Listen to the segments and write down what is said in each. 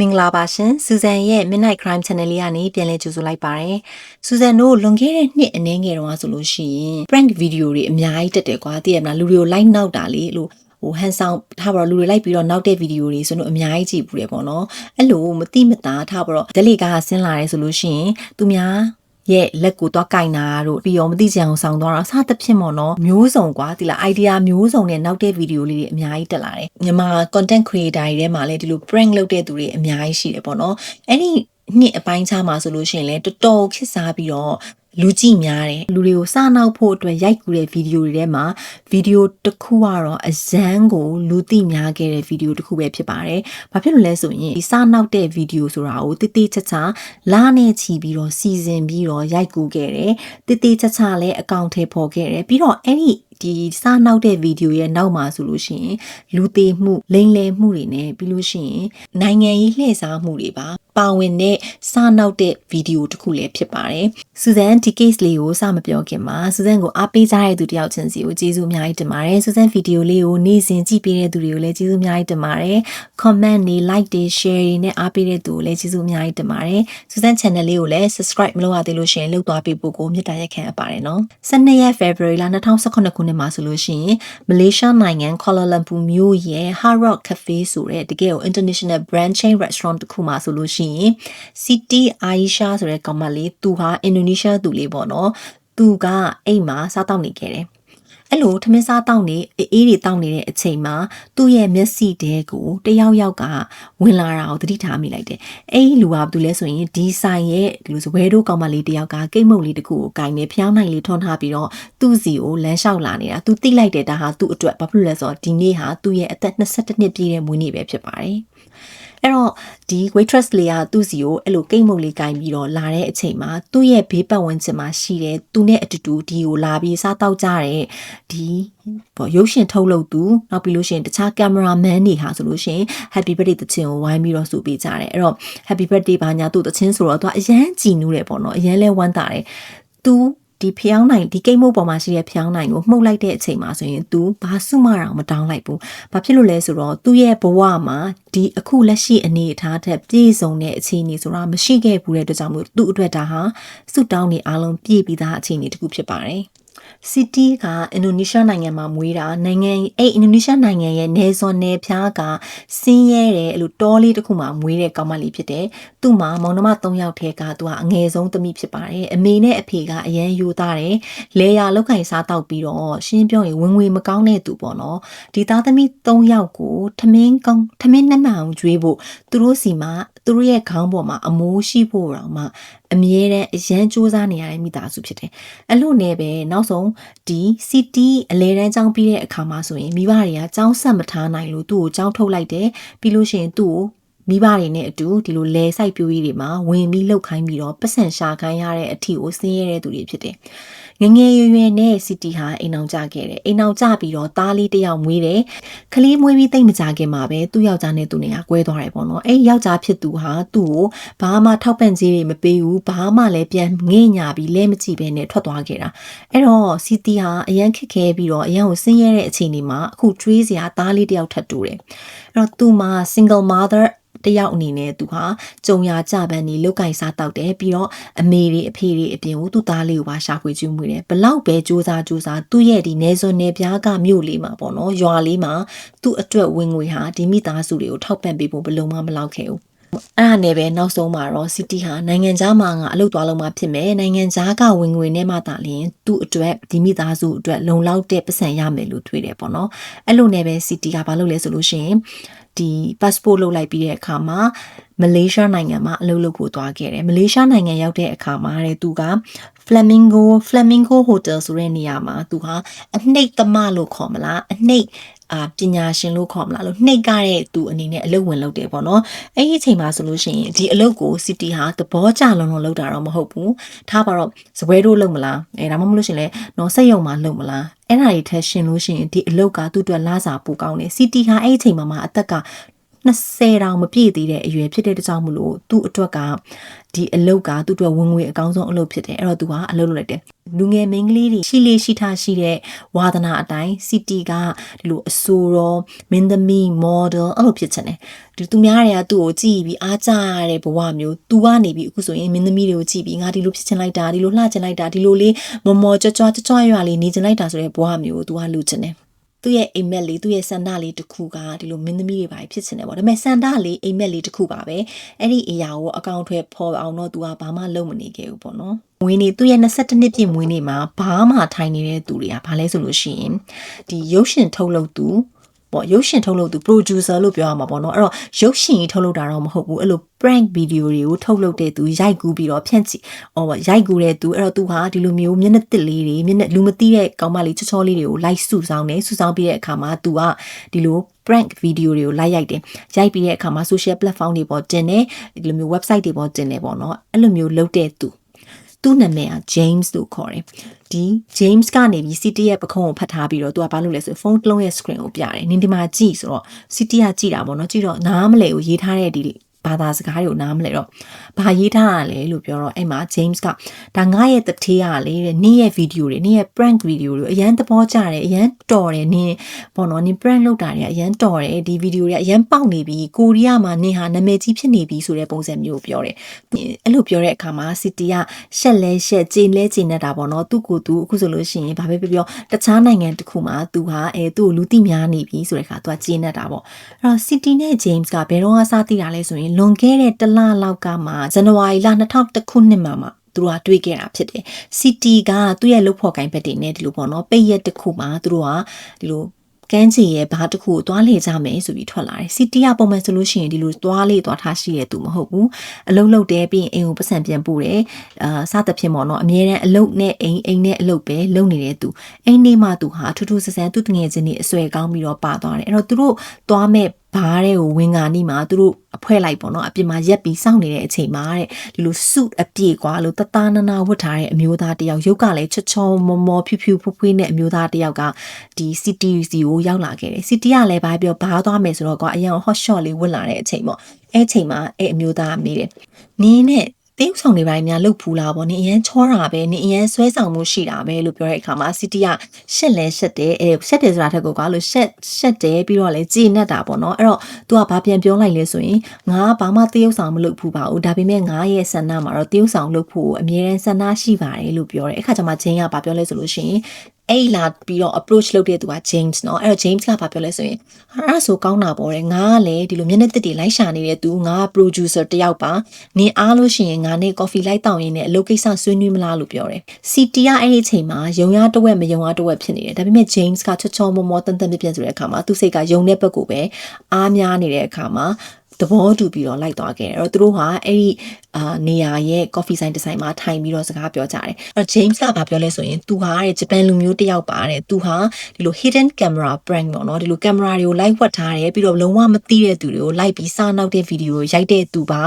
မင်္ဂလာပါရှင်စူဇန်ရဲ့ Midnight Crime Channel လေးကနေပြန်လည်ကြိုဆိုလိုက်ပါတယ်စူဇန်တို့လွန်ခဲ့တဲ့နှစ်အနည်းငယ်တုန်းကဆိုလို့ရှိရင် prank video တွေအများကြီးတက်တယ်ကွာသိရမလားလူတွေကို like နောက်တာလေလို့ဟိုဟန်ဆောင်ထားပါတော့လူတွေလိုက်ပြီးတော့နောက်တဲ့ဗီဒီယိုတွေဆိုတော့အများကြီးကြည့်ဘူးတယ်ပေါ့နော်အဲ့လိုမတိမတာထားပါတော့ဒလီကာဆင်းလာတယ်ဆိုလို့ရှိရင်သူများ ရဲ့လက်ကိုတော့ကင်တာတို့ပြီးတော့မသိချင်အောင်ဆောင်သွားတာအစသဖြင့်ပေါ့နော်မျိုးစုံကွာဒီလား idea မျိုးစုံနဲ့နောက်တဲ့ဗီဒီယိုလေးတွေအများကြီးတက်လာတယ်မြန်မာ content creator တွေထဲမှာလည်းဒီလို prank လုပ်တဲ့သူတွေအများကြီးရှိတယ်ပေါ့နော်အဲ့ဒီနှစ်အပိုင်းခြားမှာဆိုလို့ရှိရင်လည်းတော်တော်ခစ်စားပြီးတော့ လူကြည့်များတယ်လူတွေကိုစနောက်ဖို့အတွက်ရိုက်ကူတဲ့ဗီဒီယိုတွေထဲမှာဗီဒီယိုတစ်ခုကတော့အဇန်းကိုလူသိများခဲ့တဲ့ဗီဒီယိုတစ်ခုပဲဖြစ်ပါတယ်။ဘာဖြစ်လို့လဲဆိုရင်ဒီစနောက်တဲ့ဗီဒီယိုဆိုတာကိုတိတိကျကျလာနဲ့ချီပြီးတော့စီစဉ်ပြီးတော့ရိုက်ကူခဲ့တယ်။တိတိကျကျလည်းအကောင့်ထဲပေါ်ခဲ့တယ်။ပြီးတော့အဲ့ဒီဒီစနောက်တဲ့ဗီဒီယိုရဲ့နောက်မှာဆိုလို့ရှိရင်လူသေးမှုလိမ်လည်မှုတွေနဲ့ပြီးလို့ရှိရင်နိုင်ငံရေးလှည့်စားမှုတွေပါ ပါဝင်တဲ့စနောက်တဲ့ဗီဒီယိုတစ်ခုလည်းဖြစ်ပါတယ်။စူဇန်ဒီ case လေးကိုစမပြောခင်မှာစူဇန်ကိုအားပေးကြတဲ့သူတယောက်ချင်းစီကိုကျေးဇူးအများကြီးတင်ပါတယ်။စူဇန်ဗီဒီယိုလေးကိုနေ့စဉ်ကြည့်ပေးတဲ့သူတွေကိုလည်းကျေးဇူးအများကြီးတင်ပါတယ်။ comment တွေ like တွေ share တွေနဲ့အားပေးတဲ့သူကိုလည်းကျေးဇူးအများကြီးတင်ပါတယ်။စူဇန် channel လေးကိုလည်း subscribe မလုပ်ရသေးလို့ရှိရင်လုပ်သွားပေးဖို့ကိုမြစ်တာရက်ခံအပ်ပါတယ်နော်။12ရက် February လ2018ခုနှစ်မှာဆိုလို့ရှိရင်မလေးရှားနိုင်ငံ Kuala Lumpur မြို့ရဲ့ Hard Rock Cafe ဆိုတဲ့တကယ်ကို international brand chain restaurant တစ်ခုမှာဆိုလို့ရှိရင် City Aisha ဆိုတဲ့ကောင်မလေးသူဟာအင်ဒိုနီးရှားသူလေးပေါ့နော်သူကအိမ်မှာစားတောက်နေခဲ့တယ်အဲ့လိုထမင်းစားတောက်နေအေးတွေတောက်နေတဲ့အချိန်မှာသူ့ရဲ့မျက်စိတဲကိုတယောက်ယောက်ကဝင်လာတာကိုသတိထားမိလိုက်တယ်။အဲ့ဒီလူကဘာလို့လဲဆိုရင်ဒီဆိုင်ရဲ့ဒီလိုစပွဲတို့ကောင်မလေးတယောက်ကကိတ်မုတ်လေးတခုကိုကင်နေဖျောင်းနိုင်လေးထွန်းထားပြီးတော့သူ့စီကိုလမ်းလျှောက်လာနေတာ။ तू သိလိုက်တယ်ဒါဟာသူ့အတွက်ဘာဖြစ်လို့လဲဆိုတော့ဒီနေ့ဟာသူ့ရဲ့အသက်22နှစ်ပြည့်တဲ့မွေးနေ့ပဲဖြစ်ပါတယ်။ အဲ့တော့ဒီ waitress လေးကသူ့စီကိုအဲ့လိုကိတ်မုတ်လေးကင်ပြီးတော့လာတဲ့အချိန်မှာသူ့ရဲ့ဘေးပတ်ဝန်းကျင်မှာရှိတဲ့သူနဲ့အတူတူဒီကိုလာပြီးစားတောက်ကြတဲ့ဒီပေါ့ရုပ်ရှင်ထုတ်လုပ်သူနောက်ပြီးလို့ရှိရင်တခြားကင်မရာမန်တွေဟာဆိုလို့ရှိရင် happy birthday တခြင်းကိုဝိုင်းပြီးတော့စုပေးကြတယ်အဲ့တော့ happy birthday ဘာညာသူ့တခြင်းဆိုတော့သူကအရန်ကြည်နူးတယ်ပေါ့နော်အရန်လဲဝမ်းသာတယ်သူ ဒီဖျောင်းနိုင်ဒီကိတ်မုတ်ပေါ်မှာရှိတဲ့ဖျောင်းနိုင်ကိုမှုတ်လိုက်တဲ့အချိန်မှာဆိုရင် तू ဘာစုမတောင်မတောင်းလိုက်ဘူး။ဘာဖြစ်လို့လဲဆိုတော့သူ့ရဲ့ဘဝမှာဒီအခုလက်ရှိအနေအထားထက်ပြည့်စုံတဲ့အခြေအနေဆိုတာမရှိခဲ့ဘူးတဲ့အတွက်ကြောင့်မို့သူ့အတွက်ဒါဟာစုတောင်းနေအားလုံးပြည့်ပြီးသားအခြေအနေတစ်ခုဖြစ်ပါတယ်။ စီတီကအင်ဒိုနီးရှားနိုင်ငံမှာမွေးတာနိုင်ငံအဲ့အင်ဒိုနီးရှားနိုင်ငံရဲ့နေဇွန်နယ်ဖျားကစင်းရဲတဲ့အဲ့လိုတောလေးတစ်ခုမှာမွေးတဲ့ကောင်မလေးဖြစ်တယ်။သူ့မှာမောင်နှမ၃ယောက်ထဲကသူကအငယ်ဆုံးသမီးဖြစ်ပါတယ်။အမေနဲ့အဖေကအရန်ယူသားတယ်။လေယာလောက်ကင်စားတောက်ပြီးတော့ရှင်းပြောရင်ဝင်ငွေမကောင်းတဲ့သူပေါ့နော်။ဒီသားသမီး၃ယောက်ကိုထမင်းကောင်းထမင်းနှမအောင်ကျွေးဖို့သူတို့စီမှာသူတို့ရဲ့ခေါင်းပေါ်မှာအမိုးရှိဖို့တော့မှအမြဲတမ်းအရန်စူးစမ်းနေရတဲ့မိသားစုဖြစ်တယ်။အဲ့လိုနဲ့ပဲနောက်ဆုံးဒီ CT အလဲတန်းကျောင်းပြီးတဲ့အခါမှာဆိုရင်မိဘတွေကကျောင်းဆက်မထားနိုင်လို့သူ့ကိုကျောင်းထုတ်လိုက်တယ်။ပြီးလို့ရှိရင်သူ့ကိုမိဘတွေနဲ့အတူဒီလိုလဲဆိုင်ပြိုးကြီးတွေမှာဝင်ပြီးလှုပ်ခိုင်းပြီးတော့ပတ်စံရှာခိုင်းရတဲ့အထီကိုဆင်းရဲတဲ့သူတွေဖြစ်တယ်။ ငငယ်ရွယ်ရွယ်နဲ့စီတီဟာအိမ်အောင်ကြခဲ့တယ်အိမ်အောင်ကြပြီးတော့သားလေးတစ်ယောက်မွေးတယ်ကလေးမွေးပြီးတိတ်မကြခင်မှာပဲသူ့ယောက်ျားနဲ့သူနဲ့ကကွဲသွားတယ်ပေါ့နော်အဲ့ယောက်ျားဖြစ်သူဟာသူ့ကိုဘာမှထောက်ပံ့ကြေးတွေမပေးဘူးဘာမှလည်းပြန်ငဲ့ညာပြီးလဲမကြည့်ပဲနဲ့ထွက်သွားခဲ့တာအဲ့တော့စီတီဟာအရန်ခက်ခဲပြီးတော့အရန်ကိုဆင်းရဲတဲ့အခြေအနေမှာအခုကျွေးစရာသားလေးတစ်ယောက်ထပ်တူတယ်အဲ့တော့သူ့မှာ single mother တယောက်အနေနဲ့သူဟာကြုံရကြပန်းနေလောက်ကင်စားတောက်တယ်ပြီးတော့အမေတွေအဖေတွေအပြင်ကိုသူ့သားလေးကိုပါရှာဖွေကျွေးမွေးတယ်ဘလောက်ပဲစူးစမ်းစူးစမ်းသူ့ရဲ့ဒီနေစွန်နေပြားကမြို့လေးမှာပေါ့နော်ရွာလေးမှာသူ့အတွက်ဝင်ငွေဟာဒီမိသားစုတွေကိုထောက်ပံ့ပေးဖို့ဘယ်လုံးမှမလောက်ခဲ့ဘူးအဲ့ဒါနဲ့ပဲနောက်ဆုံးမှာတော့ City ဟာနိုင်ငံခြားမှာငါအလုပ်သွားလုံးမှာဖြစ်မယ်နိုင်ငံခြားကဝင်ငွေနဲ့မှသာလျှင်သူ့အတွက်ဒီမိသားစုအတွက်လုံလောက်တဲ့ပတ်စံရမယ်လို့ထွေးတယ်ပေါ့နော်အဲ့လိုနဲ့ပဲ City ကဘာလုပ်လဲဆိုလို့ရှိရင် ဒီ passport လုပ်လိုက်ပြီးတဲ့အခါမှာမလေးရှားနိုင်ငံမှာအလုပ်လုပ်ဖို့သွားခဲ့တယ်မလေးရှားနိုင်ငံရောက်တဲ့အခါမှာတဲ့သူက Flamingo Flamingo Hotel ဆိုတဲ့နေရာမှာသူဟာအနှိတ်သမလို့ခေါ်မလားအနှိတ် အာပညာရှင်လို့ခေါ်မလားလို့နှိတ်ကားတဲ့သူအနေနဲ့အလုပ်ဝင်လုပ်တယ်ပေါ့နော်အဲ့ဒီအချိန်မှာဆိုလို့ရှိရင်ဒီအလုပ်ကို City ဟာသဘောကျလုံးလုံးလုပ်တာတော့မဟုတ်ဘူးထားပါတော့စပွဲတို့လုပ်မလားအဲဒါမှမဟုတ်လို့ရှင်လဲနော်စက်ရုံမှာလုပ်မလားအဲ့ဒါတွေထက်ရှင်လို့ရှိရင်ဒီအလုပ်ကသူ့အတွက်လာစာပိုကောင်းတယ် City ဟာအဲ့ဒီအချိန်မှာမှအသက်က 20တောင်မပြည့်သေးတဲ့အရွယ်ဖြစ်တဲ့တကြောင်မလို့သူ့အတွက်ကဒီအလုတ်ကသူ့အတွက်ဝင်ငွေအကောင်းဆုံးအလုပ်ဖြစ်တယ်အဲ့တော့သူကအလုပ်လုပ်လိုက်တယ်လူငယ်မိန်းကလေးတွေရှိလေးရှိထားရှိတဲ့ဝါသနာအတိုင်းစီတီကဒီလိုအဆိုရောမင်းသမီး model အဲ့လိုဖြစ်ချင်တယ်ဒီသူများတွေကသူ့ကိုကြည့်ပြီးအားကြရတဲ့ဘဝမျိုးသူကနေပြီးအခုဆိုရင်မင်းသမီးတွေကိုကြည့်ပြီးငါဒီလိုဖြစ်ချင်လိုက်တာဒီလိုလှချင်လိုက်တာဒီလိုလေးမော်မော်ကြွကြွကြွကြွရွာလေးနေချင်လိုက်တာဆိုတဲ့ဘဝမျိုးကိုသူကလူချင်တယ် သူ့ရဲ့အိမ်မက်လေးသူ့ရဲ့စန္ဒလေးတစ်ခုကဒီလိုမင်းသမီးတွေပါဖြစ်နေတယ်ပေါ့ဒါပေမဲ့စန္ဒလေးအိမ်မက်လေးတစ်ခုပါပဲအဲ့ဒီအရာကိုအကောင့်ထွဲဖော်အောင်တော့သူကဘာမှလုပ်မနေခဲ့ဘူးပေါ့နော်မွေးနေ့သူ့ရဲ့22နှစ်ပြည့်မွေးနေ့မှာဘာမှထိုင်နေတဲ့သူတွေကဘာလဲဆိုလို့ရှိရင်ဒီရုပ်ရှင်ထုတ်လုပ်သူ ပေါ့ရုပ်ရှင်ထုတ်လုပ်သူ producer လို့ပြောရမှာပေါ့နော်အဲ့တော့ရုပ်ရှင်ကြီးထုတ်လုပ်တာတော့မဟုတ်ဘူးအဲ့လို prank video တွေကိုထုတ်လုပ်တဲ့သူရိုက်ကူးပြီးတော့ဖြန့်ချီဟောရိုက်ကူးတဲ့သူအဲ့တော့သူဟာဒီလိုမျိုးမျက်နှာတစ်လေးတွေမျက်နှာလူမသိတဲ့ကောင်းမလေးချောချောလေးတွေကို like စုဆောင်တယ်စုဆောင်ပြီးတဲ့အခါမှာသူကဒီလို prank video တွေကိုလိုက်ရိုက်တယ်ရိုက်ပြီးတဲ့အခါမှာ social platform တွေပေါ်တင်တယ်ဒီလိုမျိုး website တွေပေါ်တင်တယ်ပေါ့နော်အဲ့လိုမျိုးလုပ်တဲ့သူ သူ့နာမည်က James လို့ခေါ်တယ်ဒီ James ကနေပြီး City ရဲ့ပခုံးကိုဖတ်ထားပြီးတော့သူကဘာလုပ်လဲဆိုဖုန်းတစ်လုံးရဲ့ screen ကိုပြတယ်နင်ဒီမှာကြည့်ဆိုတော့ City ကကြည့်တာပေါ့နော်ကြည့်တော့နားမလဲကိုရေးထားတဲ့ဒီ ဘာသာစကားတွေကိုနားမလဲတော့ဘာရေးထားတာလဲလို့ပြောတော့အဲ့မှာ James ကဒါငါရဲ့တထေးရလေတဲ့နင်းရဲ့ဗီဒီယိုတွေနင်းရဲ့ prank ဗီဒီယိုတွေအရန်သဘောကျတယ်အရန်တော်တယ်နင်းပေါ့နော်နင်း prank လုပ်တာတွေအရန်တော်တယ်ဒီဗီဒီယိုတွေအရန်ပေါက်နေပြီကိုရီးယားမှာနင်းဟာနာမည်ကြီးဖြစ်နေပြီဆိုတဲ့ပုံစံမျိုးကိုပြောတယ်အဲ့လိုပြောတဲ့အခါမှာ City ကရှက်လဲရှက်ကြည်လဲကြည်နေတာပေါ့နော်သူ့ကိုသူအခုဆိုလို့ရှိရင်ဘာပဲပြောပြောတခြားနိုင်ငံတစ်ခုမှာသူဟာအဲသူ့ကိုလူသိများနေပြီဆိုတဲ့အခါသူကကြည်နေတာပေါ့အဲ့တော့ City နဲ့ James ကဘယ်တော့မှစသိတာလဲဆိုရင်လွန်ခဲ့တဲ့တလလောက်ကမှဇန်နဝါရီလ2000ခုနှစ်မှာမှသူတို့ကတွေးခဲ့တာဖြစ်တယ်။ CT ကသူ့ရဲ့လုပ်ဖော်ကိုင်ဘက်တွေနဲ့ဒီလိုပေါ့နော်ပိတ်ရက်တစ်ခုမှာသူတို့ကဒီလိုကန်းချီရဲ့ဘားတစ်ခုကိုသွားလေကြမယ်ဆိုပြီးထွက်လာတယ်။စီတီကပုံမှန်ဆိုလို့ရှိရင်ဒီလိုသွားလေသွားထားရှိရသူမဟုတ်ဘူး။အလုံးလုံးတဲပြီးအိမ်ကိုပတ်စံပြန်ပို့တယ်။အာစသဖြင့်ပေါ့နော်အမြဲတမ်းအလုံးနဲ့အိမ်အိမ်နဲ့အလုံးပဲလုံနေတဲ့သူ။အိမ်နေမှသူဟာထူးထူးဆန်းဆန်းသူ့တငယ်ချင်းတွေအဆွဲကောင်းပြီးတော့ပါသွားတယ်။အဲ့တော့သူတို့သွားမဲ့ ဘားတဲ့ကိုဝင်ကာနီးမှာသူတို့အဖွဲလိုက်ပေါ့နော်အပြင်မှာရက်ပြီးစောင့်နေတဲ့အချိန်မှာတဲ့ဒီလို suit အပြည့်ကွာလို့တသားနာနာဝတ်ထားတဲ့အမျိုးသားတယောက်ရုပ်ကလည်းချောချောမောမောဖြူဖြူဖွဖွနဲ့အမျိုးသားတယောက်ကဒီ CTC ကိုရောက်လာခဲ့တယ် CT ကလည်းဘာပြောဘာသွားမယ်ဆိုတော့ကွာအရင် hot shot လေးဝတ်လာတဲ့အချိန်ပေါ့အဲ့အချိန်မှာအဲ့အမျိုးသားမေးတယ်နင်းနဲ့ တေးဥဆောင်တွေပိုင်းများလှုပ်ဖူးလာပေါ့နင်အရင်ချောတာပဲနင်အရင်ဆွဲဆောင်မှုရှိတာပဲလို့ပြောတဲ့အခါမှာစီတီကရှက်လဲရှက်တယ်အဲရှက်တယ်ဆိုတာထက်ကိုကလို့ရှက်ရှက်တယ်ပြီးတော့လဲကြည်နက်တာပေါ့နော်အဲ့တော့ तू ကဘာပြန်ပြောလိုက်လဲဆိုရင်ငါဘာမှတေးဥဆောင်မလုပ်ဖူးပါဘူးဒါပေမဲ့ငါရဲ့ဆန္ဒမှာတော့တေးဥဆောင်လုပ်ဖို့အမြဲတမ်းဆန္ဒရှိပါတယ်လို့ပြောတယ်အခါကျမှဂျင်းကဘာပြောလဲဆိုလို့ရှိရင် အဲ့လာပြီးတော့ approach လုပ်တဲ့သူက James เนาะအဲ့တော့ James ကဘာပြောလဲဆိုရင်အဲ့ဆိုကောင်းတာပေါ့တဲ့ငါကလည်းဒီလိုမျက်နှာတစ်တွေလိုက်ရှာနေတဲ့သူငါ producer တယောက်ပါနင်အားလို့ရှိရင်ငါနဲ့ coffee လိုက်တောင်းရင်းနဲ့အလုပ်ကိစ္စဆွေးနွေးမလားလို့ပြောတယ် CT ကအဲ့ဒီအချိန်မှာယုံရတဝက်မယုံရတဝက်ဖြစ်နေတယ်ဒါပေမဲ့ James ကချောချောမောမောတန်တန်ပြပြဆိုတဲ့အခါမှာသူ့စိတ်ကယုံတဲ့ဘက်ကိုပဲအားများနေတဲ့အခါမှာ သဘောတူပြီးတော့လိုက်သွားခဲ့တယ်အဲ့တော့သူတို့ဟာအဲ့ဒီအာနေရာရဲ့ coffee ဆိုင်တစ်ဆိုင်မှာထိုင်ပြီးတော့စကားပြောကြတယ်အဲ့တော့ James ကဘာပြောလဲဆိုရင်သူဟာတဲ့ဂျပန်လူမျိုးတစ်ယောက်ပါတဲ့သူဟာဒီလို hidden camera prank ပေါ့နော်ဒီလို camera တွေကို live ဝတ်ထားတယ်ပြီးတော့လုံးဝမသိတဲ့သူတွေကို live ပြီးစားနောက်တဲ့ဗီဒီယိုရိုက်တဲ့သူပါ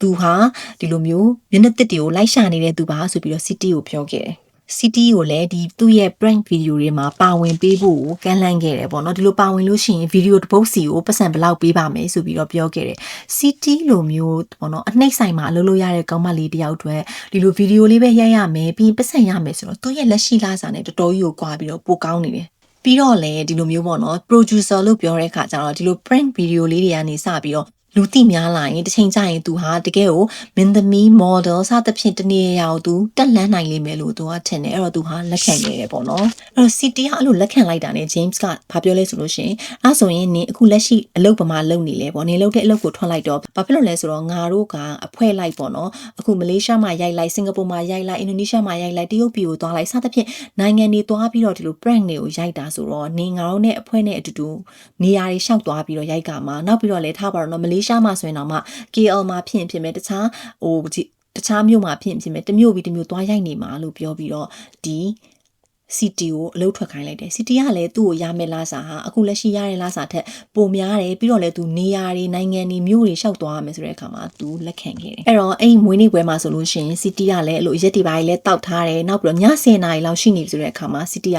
သူဟာဒီလိုမျိုးမျက်နှာတစ်တွေကိုလိုက်ရှာနေတဲ့သူပါဆိုပြီးတော့ city ကိုပြောခဲ့တယ် City ကိုလည်းဒီသူ့ရဲ့ prank video တွေမှာပါဝင်ပေးဖို့ကမ်းလှမ်းခဲ့တယ်ပေါ့နော်ဒီလိုပါဝင်လို့ရှိရင် video တစ်ပုတ်စီကိုပတ်စံဘယ်လောက်ပေးပါမယ်ဆိုပြီးတော့ပြောခဲ့တယ် City လိုမျိုးပေါ့နော်အနှိမ့်ဆိုင်မှာအလုပ်လုပ်ရတဲ့ကောင်းမလေးတယောက်အတွက်ဒီလို video လေးပဲရိုက်ရမယ်ပြီးပတ်စံရမယ်ဆိုတော့သူ့ရဲ့လက်ရှိလာစာနဲ့တော်တော်ကြီးကိုကွာပြီးတော့ပိုကောင်းနေတယ်ပြီးတော့လည်းဒီလိုမျိုးပေါ့နော် producer လို့ပြောတဲ့အခါကျတော့ဒီလို prank video လေးတွေကနေစပြီးတော့ လူသိများလာရင်တစ်ချိန်ကျရင်သူဟာတကယ်ကိုမင်းသမီး model စသဖြင့်တနေရာကိုသူတက်လန်းနိုင်လိမ့်မယ်လို့သူကထင်တယ်အဲ့တော့သူဟာလက်ခံနေတယ်ပေါ့နော်အဲ့တော့ city ကအဲ့လိုလက်ခံလိုက်တာနဲ့ James ကဘာပြောလဲဆိုလို့ရှိရင်အဲ့ဆိုရင်နင်အခုလက်ရှိအလုပ်ပမာလုပ်နေလဲပေါ့နင်လုပ်တဲ့အလုပ်ကိုထွက်လိုက်တော့ဘာဖြစ်လို့လဲဆိုတော့ငါတို့ကအဖွဲလိုက်ပေါ့နော်အခုမလေးရှားမှာရိုက်လိုက်စင်ကာပူမှာရိုက်လိုက်အင်ဒိုနီးရှားမှာရိုက်လိုက်တရုတ်ပြည်ကိုသွားလိုက်စသဖြင့်နိုင်ငံတွေသွားပြီးတော့ဒီလို prank တွေကိုရိုက်တာဆိုတော့နင်ငါတို့နဲ့အဖွဲနဲ့အတူတူနေရာတွေရှောက်သွားပြီးတော့ရိုက်ကမှာနောက်ပြီးတော့လည်းထားပါတော့နော်မလေးရှားမှာဆိုရင်တော့မှ KL မှာဖြစ်ရင်ဖြစ်မယ်တခြားဟိုတခြားမြို့မှာဖြစ်ရင်ဖြစ်မယ်တမျိုးပြီးတမျိုးသွားရိုက်နေမှာလို့ပြောပြီးတော့ဒီ CT ကိုအလုပ်ထွက်ခိုင်းလိုက်တယ် CT ကလည်းသူ့ကိုရမယ်လားစာဟာအခုလက်ရှိရတဲ့လားစာထက်ပိုများတယ်ပြီးတော့လည်းသူနေရာတွေနိုင်ငံတွေမြို့တွေရှောက်သွားရမယ်ဆိုတဲ့အခါမှာသူလက်ခံခဲ့တယ်အဲ့တော့အဲ့မွေးနေ့ပွဲမှာဆိုလို့ရှိရင် CT ကလည်းအဲ့လိုရက်တွေပိုင်းလည်းတောက်ထားတယ်နောက်ပြီးတော့ည10နာရီလောက်ရှိနေပြီဆိုတဲ့အခါမှာ CT က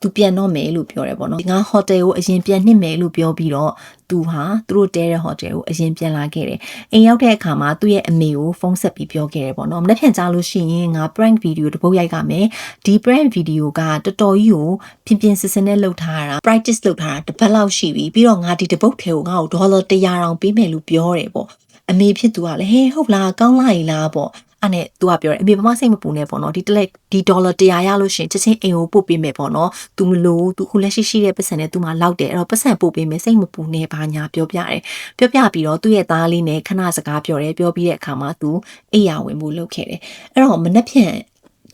သူပြန်တော့မယ်လို့ပြောတယ်ပေါ့နော်ငါဟိုတယ်ကိုအရင်ပြန်နှစ်မယ်လို့ပြောပြီးတော့ သူဟာသူတို့တဲတဲ့ဟိုတယ်ကိုအရင်ပြန်လာခဲ့တယ်အိမ်ရောက်တဲ့အခါမှာသူ့ရဲ့အမေကိုဖုန်းဆက်ပြီးပြောခဲ့တယ်ပေါ့နော်မနေ့ပြန်ကြားလို့ရှိရင်ငါ prank video တစ်ပုတ်ရိုက်ကမယ်ဒီ prank video ကတော်တော်ကြီးကိုပြင်းပြင်းစစ်စစ်နဲ့လုပ်ထားတာ practice လုပ်ထားတာတစ်ပတ်လောက်ရှိပြီပြီးတော့ငါဒီတစ်ပုတ်ထဲကိုငါ့ကိုဒေါ်လာ100တောင်ပေးမယ်လို့ပြောတယ်ပေါ့အမေဖြစ်သူကလည်းဟဲဟုတ်လားကောင်းလိုက်လားပေါ့ အဲ့နဲ့သူကပြောတယ်အမေဘာမှစိတ်မပူနဲ့ပေါ့နော်ဒီတလက်ဒီဒေါ်လာ100ရလို့ရှရင်ချက်ချင်းအိမ်ကိုပို့ပေးမယ်ပေါ့နော်သူမလို့သူခုလက်ရှိရှိတဲ့ပတ်စံနဲ့သူမှလောက်တယ်အဲ့တော့ပတ်စံပို့ပေးမယ်စိတ်မပူနဲ့ဘာညာပြောပြတယ်ပြောပြပြီးတော့သူ့ရဲ့သားလေးနဲ့ခဏစကားပြောတယ်ပြောပြီးတဲ့အခါမှာသူအိယာဝင်ဖို့လုပ်ခဲ့တယ်အဲ့တော့မနှက်ဖြန်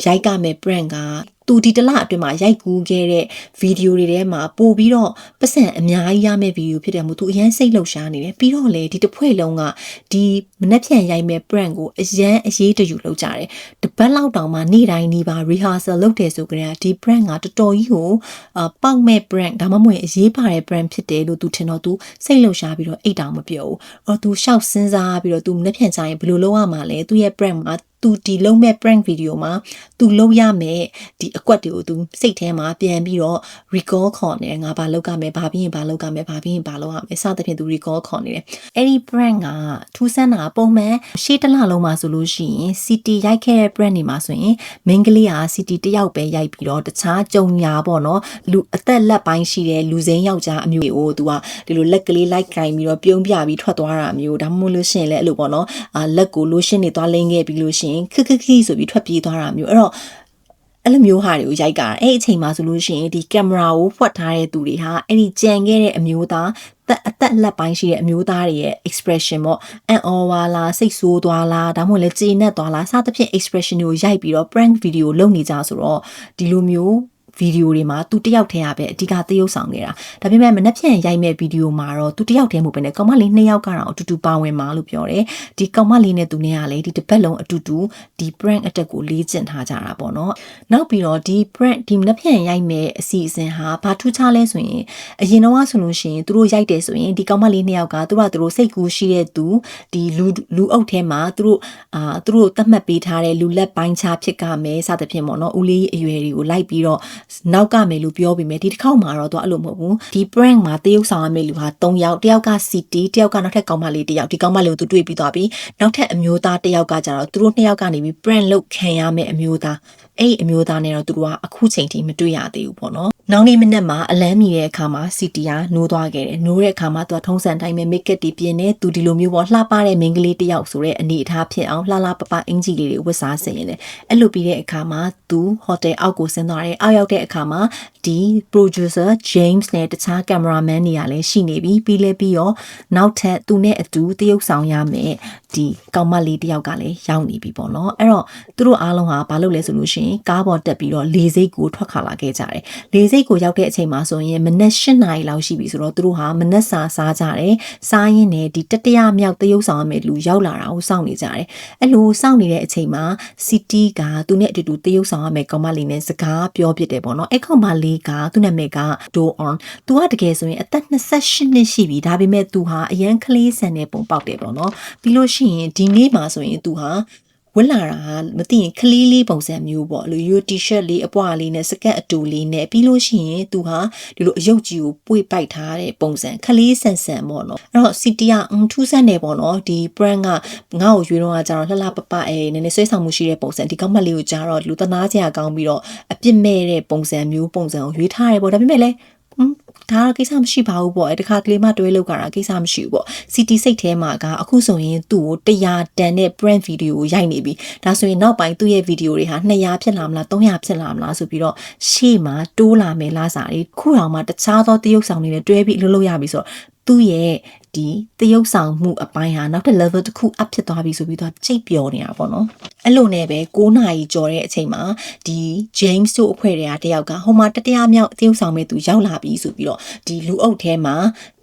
ရိုက်ကမဲ့ brand က သူဒီတလအတွင်းမှာရိုက်ကူးခဲ့တဲ့ဗီဒီယိုတွေထဲမှာပို့ပြီးတော့ပတ်စံအများကြီးရမယ့်ဗီဒီယိုဖြစ်တယ်မို့သူအရန်စိတ်လှုပ်ရှားနေတယ်ပြီးတော့လေဒီတစ်ဖွဲ့လုံးကဒီမနှက်ဖြန်ရိုက်မဲ့ brand ကိုအရန်အရေးတယူလုပ်ကြတယ်တပတ်လောက်တောင်မှနေ့တိုင်းနေ့ပါ rehearsal လုပ်တယ်ဆိုကြတဲ့ဒီ brand ကတော်တော်ကြီးကိုအပေါက်မဲ့ brand ဒါမှမဟုတ်အရေးပါတဲ့ brand ဖြစ်တယ်လို့သူထင်တော့သူစိတ်လှုပ်ရှားပြီးတော့အိတ်တောင်မပြောဘူးအော်သူရှောက်စဉ်းစားပြီးတော့သူမနှက်ဖြန်ချရင်ဘယ်လိုလုပ်ရမှာလဲသူရဲ့ brand မှာ သူဒီလုံးမဲ့ prank video မှာသူလုံးရမယ်ဒီအကွက်တွေကိုသူစိတ်ထဲမှာပြန်ပြီးတော့ recall ခေါ်နေတယ်ငါဘာလုပ်ရမယ်ဘာပြီးရင်ဘာလုပ်ရမယ်ဘာပြီးရင်ဘာလုပ်ရမယ်စသဖြင့်သူ recall ခေါ်နေတယ်အဲ့ဒီ prank ကထူးဆန်းတာပုံမှန်ရှေ့တစ်လလုံးမှာဆိုလို့ရှိရင် city ရိုက်ခဲ့တဲ့ prank တွေမှာဆိုရင်မင်းကလေးက city တယောက်ပဲရိုက်ပြီးတော့တခြားကြုံညာပေါ့နော်လူအသက်လက်ပိုင်းရှိတဲ့လူစိမ်းယောက်ျားအမျိုးကိုသူကဒီလိုလက်ကလေးလိုက်ကင်ပြီးတော့ပြုံးပြပြီးထွက်သွားတာမျိုးဒါမှမဟုတ်လို့ရှိရင်လည်းအဲ့လိုပေါ့နော်အာလက်ကိုလိုရှင်းနေသွားလိမ့်ခဲ့ပြီးလို့ရှိရင်ခက်ခက်ခီဆိုပြီးထွက်ပြေးသွားတာမျိုးအဲ့တော့အဲ့လိုမျိုးဟာတွေကိုရိုက်ကြတာအဲ့ဒီအချိန်မှာဆိုလို့ရှိရင်ဒီကင်မရာကိုဖွက်ထားတဲ့သူတွေဟာအဲ့ဒီကြံခဲ့တဲ့အမျိုးသားသက်အသက်လက်ပိုင်းရှိတဲ့အမျိုးသားတွေရဲ့ expression ပေါ့အံ့ဩဝါလားစိတ်ဆိုးသွားလားဒါမှမဟုတ်လည်းကျေနပ်သွားလားစသဖြင့် expression တွေကိုရိုက်ပြီးတော့ prank video လုပ်နေကြဆိုတော့ဒီလိုမျိုး ဗီဒီယိုတွေမှာသူတယောက်တည်းရပဲအဓိကသရုပ်ဆောင်နေတာဒါပေမဲ့မနှက်ဖြန်ရိုက်မဲ့ဗီဒီယိုမှာတော့သူတယောက်တည်းမဟုတ်ဘဲနဲ့ကောင်မလေးနှစ်ယောက်ကတော့အတူတူပါဝင်မှာလို့ပြောတယ်ဒီကောင်မလေးနဲ့သူနဲ့ကလည်းဒီတစ်ပတ်လုံးအတူတူဒီ prank attack ကိုလေ့ကျင့်ထားကြတာပေါ့နော်နောက်ပြီးတော့ဒီ prank ဒီမနှက်ဖြန်ရိုက်မဲ့အစီအစဉ်ဟာဘာထူးခြားလဲဆိုရင်အရင်တော့ဆိုလို့ရှိရင်သူတို့ရိုက်တယ်ဆိုရင်ဒီကောင်မလေးနှစ်ယောက်ကသူတို့ကသူတို့စိတ်ကူးရှိတဲ့သူဒီလူလူအုပ်ထဲမှာသူတို့အာသူတို့သတ်မှတ်ပေးထားတဲ့လူလက်ပိုင်းခြားဖြစ်ကမယ်စသဖြင့်ပေါ့နော်ဦးလေးအရွယ်တွေကိုလိုက်ပြီးတော့နောက်ကမယ်လို့ပြောပြီးမယ်ဒီတစ်ခေါက်မှာတော့သူအဲ့လိုမဟုတ်ဘူးဒီ prank မှာတရုပ်ဆောင်ရမယ့်လူဟာ3ယောက်တယောက်က CT တယောက်ကနောက်ထပ်ကောင်မလေးတယောက်ဒီကောင်မလေးကိုသူတွေ့ပြီးသွားပြီနောက်ထပ်အမျိုးသားတယောက်ကကြတော့သူတို့နှစ်ယောက်ကနေပြီး prank လုပ်ခံရမယ့်အမျိုးသား အဲ့ဒီအမျိုးသားနဲ့တော့သူတို့ကအခုချိန်ထိမတွေ့ရသေးဘူးပေါ့နော်နောက်နေ့မနေ့မှာအလန်းမြည်တဲ့အခါမှာ CT ကနိုးသွားခဲ့တယ်နိုးတဲ့အခါမှာသူကထုံးစံတိုင်းပဲ make up တွေပြင်နေသူဒီလိုမျိုးပေါ့လှပတဲ့မိန်းကလေးတယောက်ဆိုတဲ့အနေအထားဖြစ်အောင်လှလှပပအင်ဂျီလေးတွေဝတ်စားစေရင်လည်းအဲ့လိုပြီးတဲ့အခါမှာသူဟိုတယ်အောက်ကိုဆင်းသွားတယ်အောက်ရောက်တဲ့အခါမှာ ဒီ producer James နဲ့တခြား cameraman တွေကလည်းရှိနေပြီပြီးလဲပြီးတော့နောက်ထပ်သူနဲ့အတူတရုပ်ဆောင်ရမယ်ဒီကောင်မလေးတယောက်ကလည်းရောက်နေပြီပေါ့နော်အဲ့တော့သူတို့အားလုံးဟာဘာလုပ်လဲဆိုလို့ရှိရင်ကားပေါ်တက်ပြီးတော့လေစိတ်ကိုထွက်ခါလာခဲ့ကြတယ်လေစိတ်ကိုရောက်တဲ့အချိန်မှာဆိုရင်မနက်၈နာရီလောက်ရှိပြီဆိုတော့သူတို့ဟာမနက်စာစားကြတယ်စားရင်းနဲ့ဒီတတရမြောက်တရုပ်ဆောင်ရမယ်လူရောက်လာတာကိုစောင့်နေကြတယ်အဲ့လိုစောင့်နေတဲ့အချိန်မှာ City ကသူနဲ့အတူတူတရုပ်ဆောင်ရမယ်ကောင်မလေးနဲ့စကားပြောပြတယ်ပေါ့နော်အဲ့ကောင်မလေးကသူ့နာမည်က Do On သူကတကယ်ဆိုရင်အသက်28နှစ်ရှိပြီဒါပေမဲ့သူဟာအရန်ကလေးဆန်တဲ့ပုံပေါက်တယ်ပေါ့နော်ပြီးလို့ရှိရင်ဒီနေ့မှာဆိုရင်သူဟာ ဝက်လာတာကမသိရင်ခလေးလေးပုံစံမျိုးပေါ့လူရိုး T-shirt လေးအပွားလေးနဲ့စကတ်အတူလေးနဲ့ပြီးလို့ရှိရင်သူဟာဒီလိုအယုတ်ကြီးကိုပွေပိုက်ထားတဲ့ပုံစံခလေးဆန်ဆန်ပေါ့နော်အဲ့တော့ CT ကအမ်ထူးဆန်းနေပေါ့နော်ဒီ brand ကငါ့ကိုရွေးတော့ကကြတော့လှလှပပအဲနည်းနည်းဆွဲဆောင်မှုရှိတဲ့ပုံစံဒီကောက်မလေးကိုကြတော့လူသနာစရာကောင်းပြီးတော့အပြစ်မဲ့တဲ့ပုံစံမျိုးပုံစံကိုရွေးထားတယ်ပေါ့ဒါပေမဲ့လည်း ဒါကိစ္စမရှိပါဘူးပေါ့အဲတခါကလေးမှတွဲလောက်ကြတာကိစ္စမရှိဘူးပေါ့ CT စိတ်ထဲမှာကအခုဆိုရင်သူ့ကို100တန်တဲ့ brand video ကိုရိုက်နေပြီဒါဆိုရင်နောက်ပိုင်းသူ့ရဲ့ video တွေဟာ200ဖြစ်လာမလား300ဖြစ်လာမလားဆိုပြီးတော့ရှေ့မှာတိုးလာမယ်လားစာတွေခုတောင်မှတခြားသောတရုပ်ဆောင်တွေနဲ့တွဲပြီးလှုပ်လို့ရပြီဆိုတော့ သူ့ရဲ့ဒီတရုပ်ဆောင်မှုအပိုင်းဟာနောက်တစ် level တစ်ခု up ဖြစ်သွားပြီဆိုပြီးတော့ချိန်ပျော်နေတာပေါ့နော်အဲ့လိုနဲ့ပဲ9နာရီကျော်တဲ့အချိန်မှာဒီ James တို့အဖွဲ့တွေကတယောက်ကဟိုမှာတတရားမြောက်တရုပ်ဆောင်မဲ့သူရောက်လာပြီဆိုပြီးတော့ဒီလူအုပ်ထဲမှာ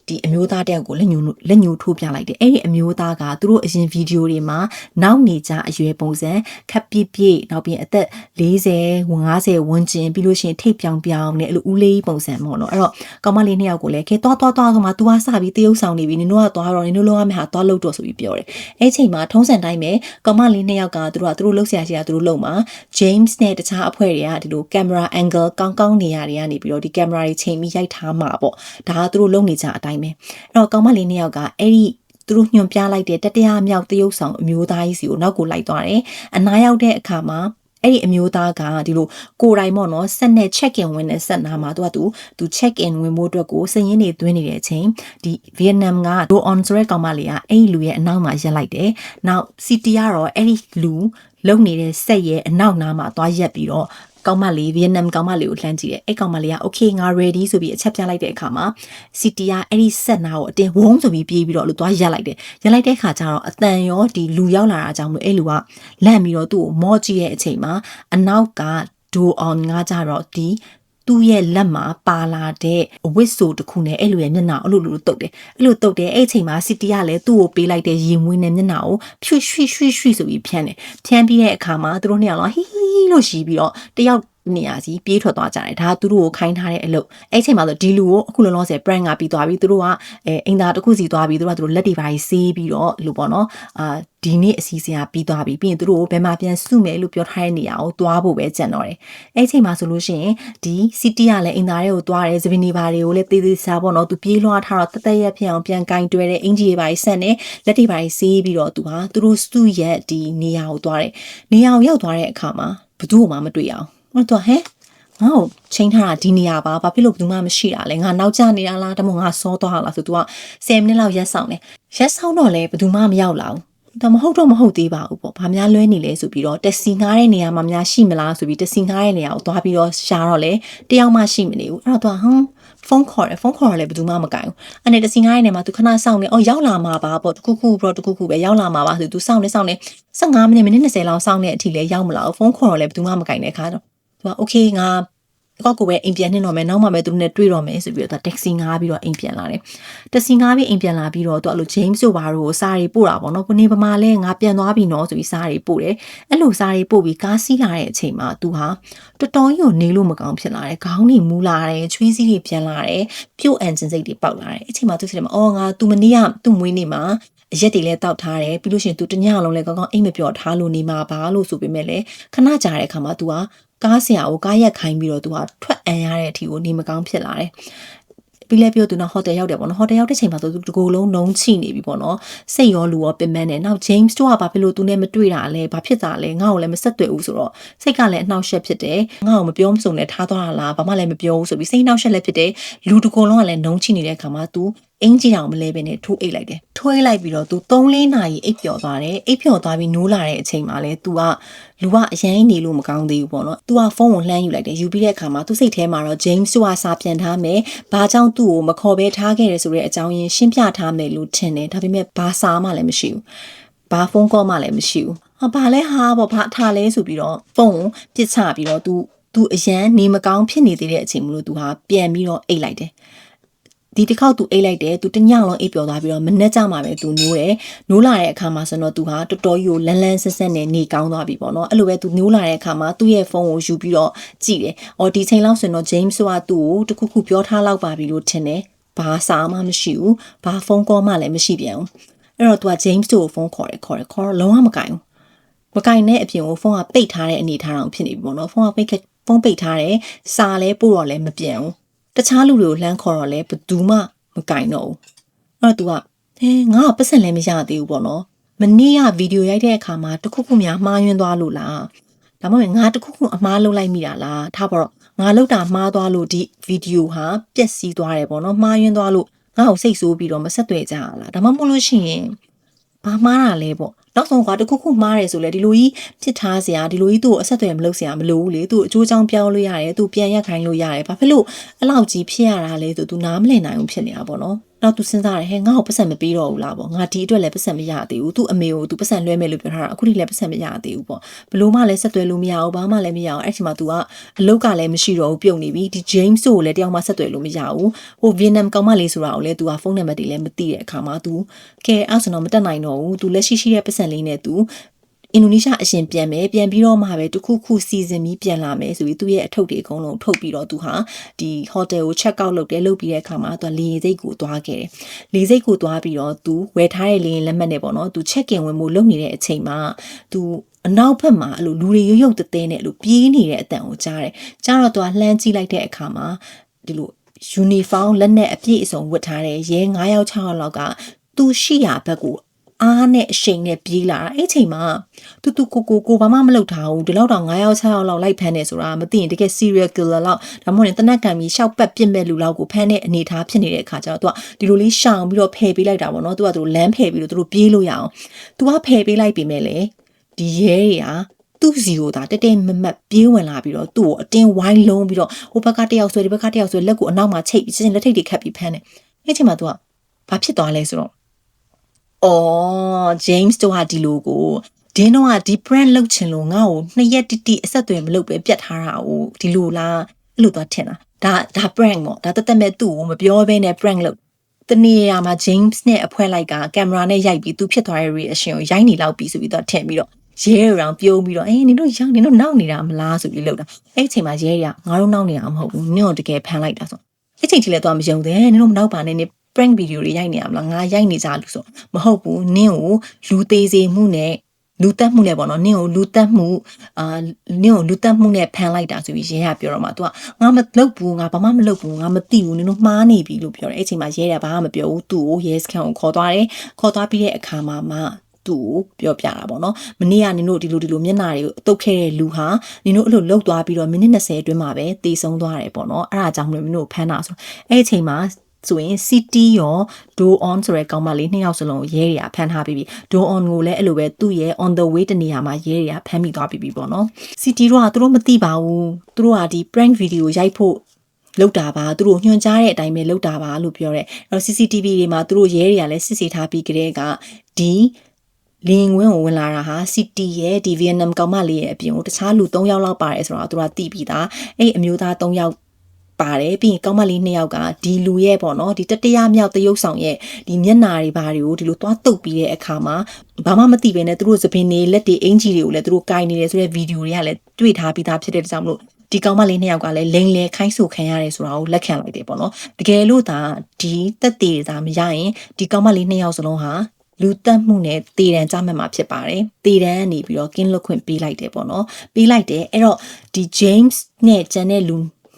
ဒီအမျိုးသားတယောက်ကိုလက်ညှိုးလက်ညှိုးထိုးပြလိုက်တယ်အဲ့ဒီအမျိုးသားကသူတို့အရင်ဗီဒီယိုတွေမှာနောက်နေကြအရွယ်ပုံစံခပ်ပြည့်ပြည့်နောက်ပြီးအသက်40 50ဝန်းကျင်ပြီးလို့ရှိရင်ထိပ်ပြောင်ပြောင်နဲ့အဲ့လိုဦးလေးပုံစံပေါ့နော်အဲ့တော့ကောင်မလေးနှစ်ယောက်ကိုလည်းခဲသွားသွားသွားကမှ तू ကစပြီးတရုပ်ဆောင်နေပြီနင်တို့ကသွားတော့နင်တို့လုံးဝမဟာသွားလို့တော့ဆိုပြီးပြောတယ်အဲ့ချိန်မှာထုံးစံတိုင်းပဲကောင်မလေးနှစ်ယောက်ကသူတို့ကသူတို့လှုပ်ရှားရှိတာသူတို့လုံမှာ James နဲ့တခြားအဖွဲ့တွေကဒီလို camera angle ကောင်းကောင်းနေရာတွေကနေပြီးတော့ဒီ camera တွေချိန်ပြီးရိုက်ထားမှာပေါ့ဒါကသူတို့လုံနေကြအတိုင်းတိုင်းပဲအဲ့တော့ကောင်မလေးနှစ်ယောက်ကအဲ့ဒီသူတို့ညွန်ပြလိုက်တဲ့တတိယမြောက်တရုပ်ဆောင်အမျိုးသားကြီးစီကိုနောက်ကိုလိုက်သွားတယ်အနားရောက်တဲ့အခါမှာအဲ့ဒီအမျိုးသားကဒီလိုကိုယ်တိုင်ပေါ့နော်ဆက်နဲ့ check in ဝင်တဲ့ဆက်နာမှာသူကသူသူ check in ဝင်ဖို့အတွက်ကိုစည်ရင်းတွေသွင်းနေတဲ့အချိန်ဒီဗီယက်နမ်က do on ဆိုတဲ့ကောင်မလေးကအဲ့ဒီလူရဲ့အနောက်မှာရက်လိုက်တယ်။နောက် city ကတော့အဲ့ဒီလူလုံနေတဲ့ဆက်ရဲ့အနောက်နားမှာသွားရက်ပြီးတော့ ကောင်မလေးဗီယက်နမ်ကောင်မလေးကိုလှမ်းကြည့်တယ်။အဲ့ကောင်မလေးက okay ငါ ready ဆိုပြီးအချက်ပြလိုက်တဲ့အခါမှာ city ကအဲ့ဒီဆက်နာကိုအတင်းဝုန်းဆိုပြီးပြေးပြီးတော့လို့သွားရက်လိုက်တယ်။ရက်လိုက်တဲ့အခါကျတော့အတန်ရောဒီလူရောက်လာတာကြောင့်မလို့အဲ့လူကလန့်ပြီးတော့သူ့ကိုမော့ကြည့်ရဲ့အချိန်မှာအနောက်ကဒိုအောင်ငါကြတော့ဒီ သူ့ရဲ့လက်မှာပါလာတဲ့အဝစ်ဆိုတစ်ခုနဲ့အဲ့လိုရဲ့မျက်နှာအဲ့လိုလိုတုတ်တယ်အဲ့လိုတုတ်တယ်အဲ့အချိန်မှာစီတီကလည်းသူ့ကိုပေးလိုက်တဲ့ရင်မွေးနဲ့မျက်နှာကိုဖြွှရွှိရွှိရွှိဆိုပြီးဖြန်းတယ်ဖြန်းပြီးတဲ့အခါမှာသူတို့နှစ်ယောက်လုံးဟီဟီလို့ရှိပြီးတော့တယောက် နေရာစီပြေးထွက်သွားကြတယ်ဒါကသူတို့ကိုခိုင်းထားတဲ့အလုပ်အဲ့ချိန်မှာဆိုဒီလူကိုအခုလောလောဆယ် prank ကပြီးသွားပြီသူတို့ကအဲအင်တာတစ်ခုစီသွားပြီသူတို့ကသူတို့လက်တွေပါဆေးပြီးတော့လို့ပေါ့နော်အာဒီနေ့အစီအစဉ်ကပြီးသွားပြီပြီးရင်သူတို့ကိုဘယ်မှာပြန်စုမယ်လို့ပြောထားတဲ့နေရာကိုသွားဖို့ပဲကြံတော့တယ်အဲ့ချိန်မှာဆိုလို့ရှိရင်ဒီစီတီကလည်းအင်တာတွေကိုသွားတယ်သပင်နေပါတွေကိုလည်းသေးသေးစားပေါ့နော်သူပြေးလွှားထားတော့တသက်ရက်ဖြစ်အောင်ပြန်ကင်တွဲတဲ့အင်ဂျီတွေပါဆက်နေလက်တွေပါဆေးပြီးတော့သူကသူတို့စုရဲ့ဒီနေရာကိုသွားတယ်နေရာကိုရောက်သွားတဲ့အခါမှာဘသူ့မှမတွေ့အောင် ဟောတော့ဟဲ့ငါ့ကိုချိန်ထားတာဒီနေရာပါဘာဖြစ်လို့ဘယ်သူမှမရှိတာလဲငါနောက်ကျနေတာလားတမို့ငါစောသွားလားဆိုသူက10မိနစ်လောက်ရက်ဆောင်တယ်ရက်ဆောင်တော့လဲဘယ်သူမှမရောက်လာဘူးဒါမဟုတ်တော့မဟုတ်သေးပါဘူးပေါ့။ဘာများလွဲနေလဲဆိုပြီးတော့တက်စီငားတဲ့နေရာမှာများရှိမလားဆိုပြီးတက်စီငားတဲ့နေရာကိုသွားပြီးတော့ရှာတော့လေတယောက်မှရှိမနေဘူး။အဲ့တော့သူကဟမ်ဖုန်းခေါ်တယ်ဖုန်းခေါ်ရလဲဘယ်သူမှမကင်ဘူး။အဲ့နဲ့တက်စီငားတဲ့နေရာမှာသူခဏစောင့်နေ။အော်ရောက်လာမှာပါပေါ့။တခုခုပေါ့တခုခုပဲရောက်လာမှာပါဆိုသူစောင့်နေစောင့်နေ15မိနစ်မိနစ်20လောက်စောင့်နေအထိလဲရောက်မလာဘူး။ဖုန်းခေါ်ရလဲဘယ်သူမှမကင်တဲ့အခါတော့ သူက okay ငါကောက်ကိုပဲအိမ်ပြန်နှင်းတော့မယ်နောက်မှပဲသူတို့နဲ့တွေ့တော့မယ်ဆိုပြီးတော့တက္ကစီငားပြီးတော့အိမ်ပြန်လာတယ်တက္ကစီငားပြီးအိမ်ပြန်လာပြီးတော့သူအဲ့လို James တို့ဘာတို့စားရီပို့တာပေါ့နော်ကိုနေပမာလဲငါပြန်သွားပြီနော်ဆိုပြီးစားရီပို့တယ်အဲ့လိုစားရီပို့ပြီးကားစီးလာတဲ့အချိန်မှာသူဟာတော်တော်ကြီးကိုနေလို့မကောင်းဖြစ်လာတယ်ခေါင်းတွေမူလာတယ်ချွေးစည်းတွေပြန်လာတယ်ပြို့အန်ဂျင်စိတ်တွေပေါက်လာတယ်အချိန်မှာသူစိတ်မှာအော်ငါသူမနေရသူ့မွေးနေမှာအရက်တွေလည်းတောက်ထားတယ်ပြီးလို့ရှိရင် तू တညလုံးလည်းကောင်းကောင်းအိမ်မပြော့ထားလို့နေမှာပါလို့ဆိုပေမဲ့လည်းခဏကြာတဲ့အခါမှာ तू က ကားဆရာကိုကားရက်ခိုင်းပြီးတော့ तू ကထွက်အန်ရတဲ့အထိကိုနေမကောင်းဖြစ်လာတယ်ပြီးလဲပြောသူနော်ဟိုတယ်ရောက်တယ်ပေါ့နော်ဟိုတယ်ရောက်တဲ့ချိန်မှာသူတကူလုံးနှုံးချိနေပြီပေါ့နော်စိတ်ရောလူရောပင်ပန်းနေနောက် James တို့ကဘာဖြစ်လို့သူနဲ့မတွေ့တာလဲဘာဖြစ်တာလဲငါ့ကိုလည်းမဆက်တွေ့ဘူးဆိုတော့စိတ်ကလည်းအနှောက်အယှက်ဖြစ်တယ်ငါ့ကိုမပြောမစုံနဲ့ထားသွားတာလားဘာမှလည်းမပြောဘူးဆိုပြီးစိတ်နှောက်ယှက်လည်းဖြစ်တယ်လူတကူလုံးကလည်းနှုံးချိနေတဲ့အခါမှာ तू အင်ကြီးအောင်မလဲပဲနဲ့ထိုးအိတ်လိုက်တယ်ထိုးအိတ်လိုက်ပြီးတော့ तू 3-4နာရီအိတ်ပျော်သွားတယ်အိတ်ပျော်သွားပြီးနိုးလာတဲ့အချိန်မှာလဲ तू ကလူကအရင်နေလို့မကောင်းသေးဘူးပေါ့နော် तू ကဖုန်းကိုလှမ်းယူလိုက်တယ်ယူပြီးတဲ့အခါမှာသူ့စိတ်ထဲမှာတော့ James တို့ကစာပြန်ထားမယ်ဘာကြောင့်သူ့ကိုမခေါ်ဘဲထားခဲ့တယ်ဆိုတဲ့အကြောင်းရင်းရှင်းပြထားမယ်လို့ထင်တယ်ဒါပေမဲ့ဘာစာမှလည်းမရှိဘူးဘာဖုန်းကောမှလည်းမရှိဘူးဟာဘာလဲဟာပေါ့ဘာထားလဲဆိုပြီးတော့ဖုန်းကိုပြစ်ချပြီးတော့ तू သူအရန်နေမကောင်းဖြစ်နေသေးတဲ့အချိန်မလို့သူဟာပြန်ပြီးတော့အိတ်လိုက်တယ် ဒီတစ်ခေါက်သူအိတ်လိုက်တယ်သူတညလုံးအိတ်ပျော်သွားပြီးတော့မနေ့ကျမှပဲသူနိုးတယ်နိုးလာတဲ့အခါမှာဆိုတော့သူဟာတော်တော်ကြီးကိုလန်းလန်းဆက်ဆက်နဲ့နေကောင်းသွားပြီပေါ့နော်အဲ့လိုပဲသူနိုးလာတဲ့အခါမှာသူ့ရဲ့ဖုန်းကိုယူပြီးတော့ကြည့်တယ်အော်ဒီချိန်လောက်ဆိုတော့ James ကသူ့ကိုတခုခုပြောထားလောက်ပါပြီလို့ထင်တယ်ဘာစာမှမရှိဘူးဘာဖုန်းကောမှလည်းမရှိပြန်ဘူးအဲ့တော့သူက James တို့ကိုဖုန်းခေါ်တယ်ခေါ်တယ်ခေါ်တော့လုံးဝမကင်ဘူးမကင်တဲ့အပြင်ကိုဖုန်းကပိတ်ထားတဲ့အနေထားတောင်ဖြစ်နေပြီပေါ့နော်ဖုန်းကပိတ်ဖုန်းပိတ်ထားတယ်စာလဲပို့တော့လည်းမပြန်ဘူး တခြားလူတွေကိုလှမ်းခေါ်တော့လဲဘယ်သူမှမကင်တော့ဘူးအဲ့တော့ तू ကဟဲငါကပတ်စံလည်းမရသေးဘူးပေါ့နော်မနေ့ကဗီဒီယိုရိုက်တဲ့အခါမှာတခုခုများမှားယွင်းသွားလို့လားဒါမှမဟုတ်ငါတခုခုအမှားလုပ်လိုက်မိတာလားထားပါတော့ငါလောက်တာမှားသွားလို့ဒီဗီဒီယိုဟာပျက်စီးသွားတယ်ပေါ့နော်မှားယွင်းသွားလို့ငါ့ကိုစိတ်ဆိုးပြီးတော့မဆက်သွယ်ကြရလားဒါမှမဟုတ်လို့ရှိရင်ဘာမှားတာလဲပေါ့ နောက်ဆုံးကတခုခုမှားတယ်ဆိုလဲဒီလိုကြီးဖြစ်ထားစရာဒီလိုကြီးသူ့ကိုအဆက်အသွယ်မလုပ်စရာမလိုဘူးလေသူ့အကျိုးချောင်းပြောင်းလို့ရတယ်သူပြန်ရက်ခိုင်းလို့ရတယ်ဘာဖြစ်လို့အဲ့လောက်ကြီးဖြစ်ရတာလဲဆိုသူနားမလည်နိုင်ဘူးဖြစ်နေတာပေါ့နော် နောက်သူစဉ်းစားတယ်ဟဲ့ငါ့ကိုပတ်စံမပေးတော့ဘူးလားပေါ့ငါဒီအတွက်လည်းပတ်စံမရသေးဘူးသူ့အမေကိုသူပတ်စံလွှဲမယ်လို့ပြောထားတာအခုထိလည်းပတ်စံမရသေးဘူးပေါ့ဘလို့မှလည်းဆက်သွယ်လို့မရဘူးဘာမှလည်းမရအောင်အဲ့ဒီမှာ तू ကအလုတ်ကလည်းမရှိတော့ဘူးပြုတ်နေပြီဒီ James ကိုလည်းတယောက်မှဆက်သွယ်လို့မရဘူးဟို Vietnam ကောင်မလေးဆိုတာကိုလည်း तू ကဖုန်းနံပါတ်တွေလည်းမသိတဲ့အခါမှာ तू ကဲအဲ့ဆိုတော့မတက်နိုင်တော့ဘူး तू လက်ရှိရှိတဲ့ပတ်စံလေးနဲ့ तू အင်ဒိုနီးရှားအရှင်ပြန်မယ်ပြန်ပြီးတော့မှပဲတခုခုစီစဉ်ပြီးပြန်လာမယ်ဆိုပြီးသူ့ရဲ့အထုပ်တွေအကုန်လုံးထုတ်ပြီးတော့သူဟာဒီဟိုတယ်ကို check out လုပ်တယ်လုပ်ပြီးတဲ့အခါမှာသူကလေစိတ်ကိုသွားခဲ့တယ်လေစိတ်ကိုသွားပြီးတော့သူဝယ်ထားတဲ့လေလက်မှတ်နဲ့ပေါ့နော်သူ check in ဝင်မှုလုပ်နေတဲ့အချိန်မှာသူအနောက်ဘက်မှာအဲ့လိုလူတွေရုပ်ရုပ်တသေးနဲ့အဲ့လိုပြေးနေတဲ့အတန်ကိုကြားတယ်ကြားတော့သူကလှမ်းကြည့်လိုက်တဲ့အခါမှာဒီလိုယူနီဖောင်းလက်နက်အပြည့်အစုံဝတ်ထားတဲ့ရဲ9ယောက်6ယောက်လောက်ကသူရှိရာဘက်ကို အားနဲ့အရှိန်နဲ့ပြေးလာတာအဲ့ချိန်မှာတူတူကိုကိုကိုဘာမှမလုပ်ထားဘူးဒီလောက်တော့9ယောက်6ယောက်လောက်လိုက်ဖမ်းနေဆိုတာမသိရင်တကယ် serial killer လောက်ဒါမှမဟုတ်ရင်တနက်ကံပြီးရှောက်ပတ်ပြစ်မဲ့လူလောက်ကိုဖမ်းတဲ့အနေအထားဖြစ်နေတဲ့အခါကျတော့သူကဒီလိုလေးရှောင်ပြီးတော့ဖယ်ပေးလိုက်တာပေါ့နော်သူကသူလမ်းဖယ်ပြီးတော့သူတို့ပြေးလို့ရအောင်သူကဖယ်ပေးလိုက်ပြီမဲ့လေဒီရဲတွေကသူ့စီကိုသာတက်တက်မမတ်ပြေးဝင်လာပြီးတော့သူ့ကိုအတင်းဝိုင်းလုံးပြီးတော့ဟိုဘက်ကတယောက်ဆွဲဒီဘက်ကတယောက်ဆွဲလက်ကိုအနောက်မှာချိတ်ပြီးချင်းလက်ထိတ်တွေခတ်ပြီးဖမ်းတယ်အဲ့ချိန်မှာသူကဘာဖြစ်သွားလဲဆိုတော့ အော် James တို့ဟာဒီလိုကိုဒင်းတော့ကဒီ brand လောက်ချင်လို့ငါ့ကိုနှစ်ရက်တိတိအဆက်အသွယ်မလုပ်ပဲပြတ်ထားတာ哦ဒီလိုလားအဲ့လိုသွားထင်တာဒါဒါ brand ပေါ့ဒါတက်တက်မဲ့သူ့ကိုမပြောဘဲနဲ့ brand လုပ်တနေရာမှာ James နဲ့အဖွဲလိုက်ကကင်မရာနဲ့ရိုက်ပြီးသူဖြစ်သွားတဲ့ reaction ကိုရိုက်နေလောက်ပြီးဆိုပြီးတော့ထင်ပြီးတော့ရဲရောင်ပြုံးပြီးတော့အေးနင်တို့ရောက်နင်တို့နောက်နေတာမလားဆိုပြီးလောက်တာအဲ့အချိန်မှာရဲရငါတို့နောက်နေတာမဟုတ်ဘူးနင်တို့တကယ်ဖန်လိုက်တာဆိုအဲ့ချိန်ထိလည်းတော့မယုံသေးနင်တို့မနောက်ပါနဲ့နင် prank video တွေရိုက်နေရမလားငါရိုက်နေကြလို့ဆိုမဟုတ်ဘူးနင့်ကိုလူသေးစေမှုနဲ့လူတက်မှုနဲ့ပေါ့နော်နင့်ကိုလူတက်မှုအာနင့်ကိုလူတက်မှုနဲ့ဖန်လိုက်တာဆိုပြီးရဲကပြောတော့မှ तू ကငါမလုပ်ဘူးငါဘာမှမလုပ်ဘူးငါမသိဘူးနင်တို့မှားနေပြီလို့ပြောတယ်အဲ့ချိန်မှာရဲကဘာမှမပြောဘူးသူ့ကိုရဲစခန်းကိုခေါ်သွားတယ်ခေါ်သွားပြီးတဲ့အခါမှာမှသူ့ကိုပြောပြတာပေါ့နော်မနေ့ကနင်တို့ဒီလိုဒီလိုမျက်နှာတွေကိုတုတ်ခဲ့တဲ့လူဟာနင်တို့အဲ့လိုလှုပ်သွားပြီးတော့မိနစ်20အတွင်းမှာပဲတေဆုံးသွားတယ်ပေါ့နော်အဲ့ဒါကြောင့်မလို့မင်းတို့ဖမ်းတာဆိုအဲ့အချိန်မှာ ဆိုရင် city ရော do on ဆိုတဲ့ကောင်မလေးနှစ်ယောက်စလုံးရဲတွေကဖမ်းထားပြီးပြီ do on ကိုလည်းအဲ့လိုပဲသူ့ရဲ့ on the way တနေရာမှာရဲတွေကဖမ်းမိသွားပြီးပြီပေါ့နော် city တို့ကသူတို့မသိပါဘူးသူတို့ကဒီ prank video ရိုက်ဖို့လောက်တာပါသူတို့ညွှန်ကြားတဲ့အတိုင်းပဲလောက်တာပါလို့ပြောတယ်အဲ့တော့ CCTV တွေမှာသူတို့ရဲတွေကလည်းစစ်ဆေးထားပြီးကြတဲ့ကဒီလင်းဝင်းကိုဝင်လာတာဟာ City ရဲ့ဒီ Vietnam ကောင်မလေးရဲ့အပြင်ကိုတခြားလူ3ယောက်လောက်ပါတယ်ဆိုတော့သူတို့ကသိပြီးသားအဲ့အမျိုးသား3ယောက် ပါတယ်ပြီးရင်ကောင်းမလေးနှစ်ယောက်ကဒီလူရဲ့ပေါ့နော်ဒီတတရမြောက်တရုပ်ဆောင်ရဲ့ဒီမျက်နာတွေဘာတွေကိုဒီလိုသွားတုပ်ပြီးတဲ့အခါမှာဘာမှမသိဘဲနဲ့သူတို့သပင်တွေလက်တွေအင်ကြီးတွေကိုလည်းသူတို့ကင်နေတယ်ဆိုတဲ့ဗီဒီယိုတွေကလည်းတွေ့ထားပြီးသားဖြစ်တဲ့ကြောင့်မလို့ဒီကောင်မလေးနှစ်ယောက်ကလည်းလိန်လေခိုင်းဆူခံရတယ်ဆိုတာကိုလက်ခံလိုက်တယ်ပေါ့နော်တကယ်လို့သာဒီတက်တည်သာမရရင်ဒီကောင်မလေးနှစ်ယောက်စလုံးဟာလူတက်မှုနဲ့တည်တံကြမှတ်မှာဖြစ်ပါတယ်။တည်တံကနေပြီးတော့ကင်းလွတ်ခွင့်ပေးလိုက်တယ်ပေါ့နော်။ပေးလိုက်တယ်အဲ့တော့ဒီ James နဲ့ကျန်တဲ့လူ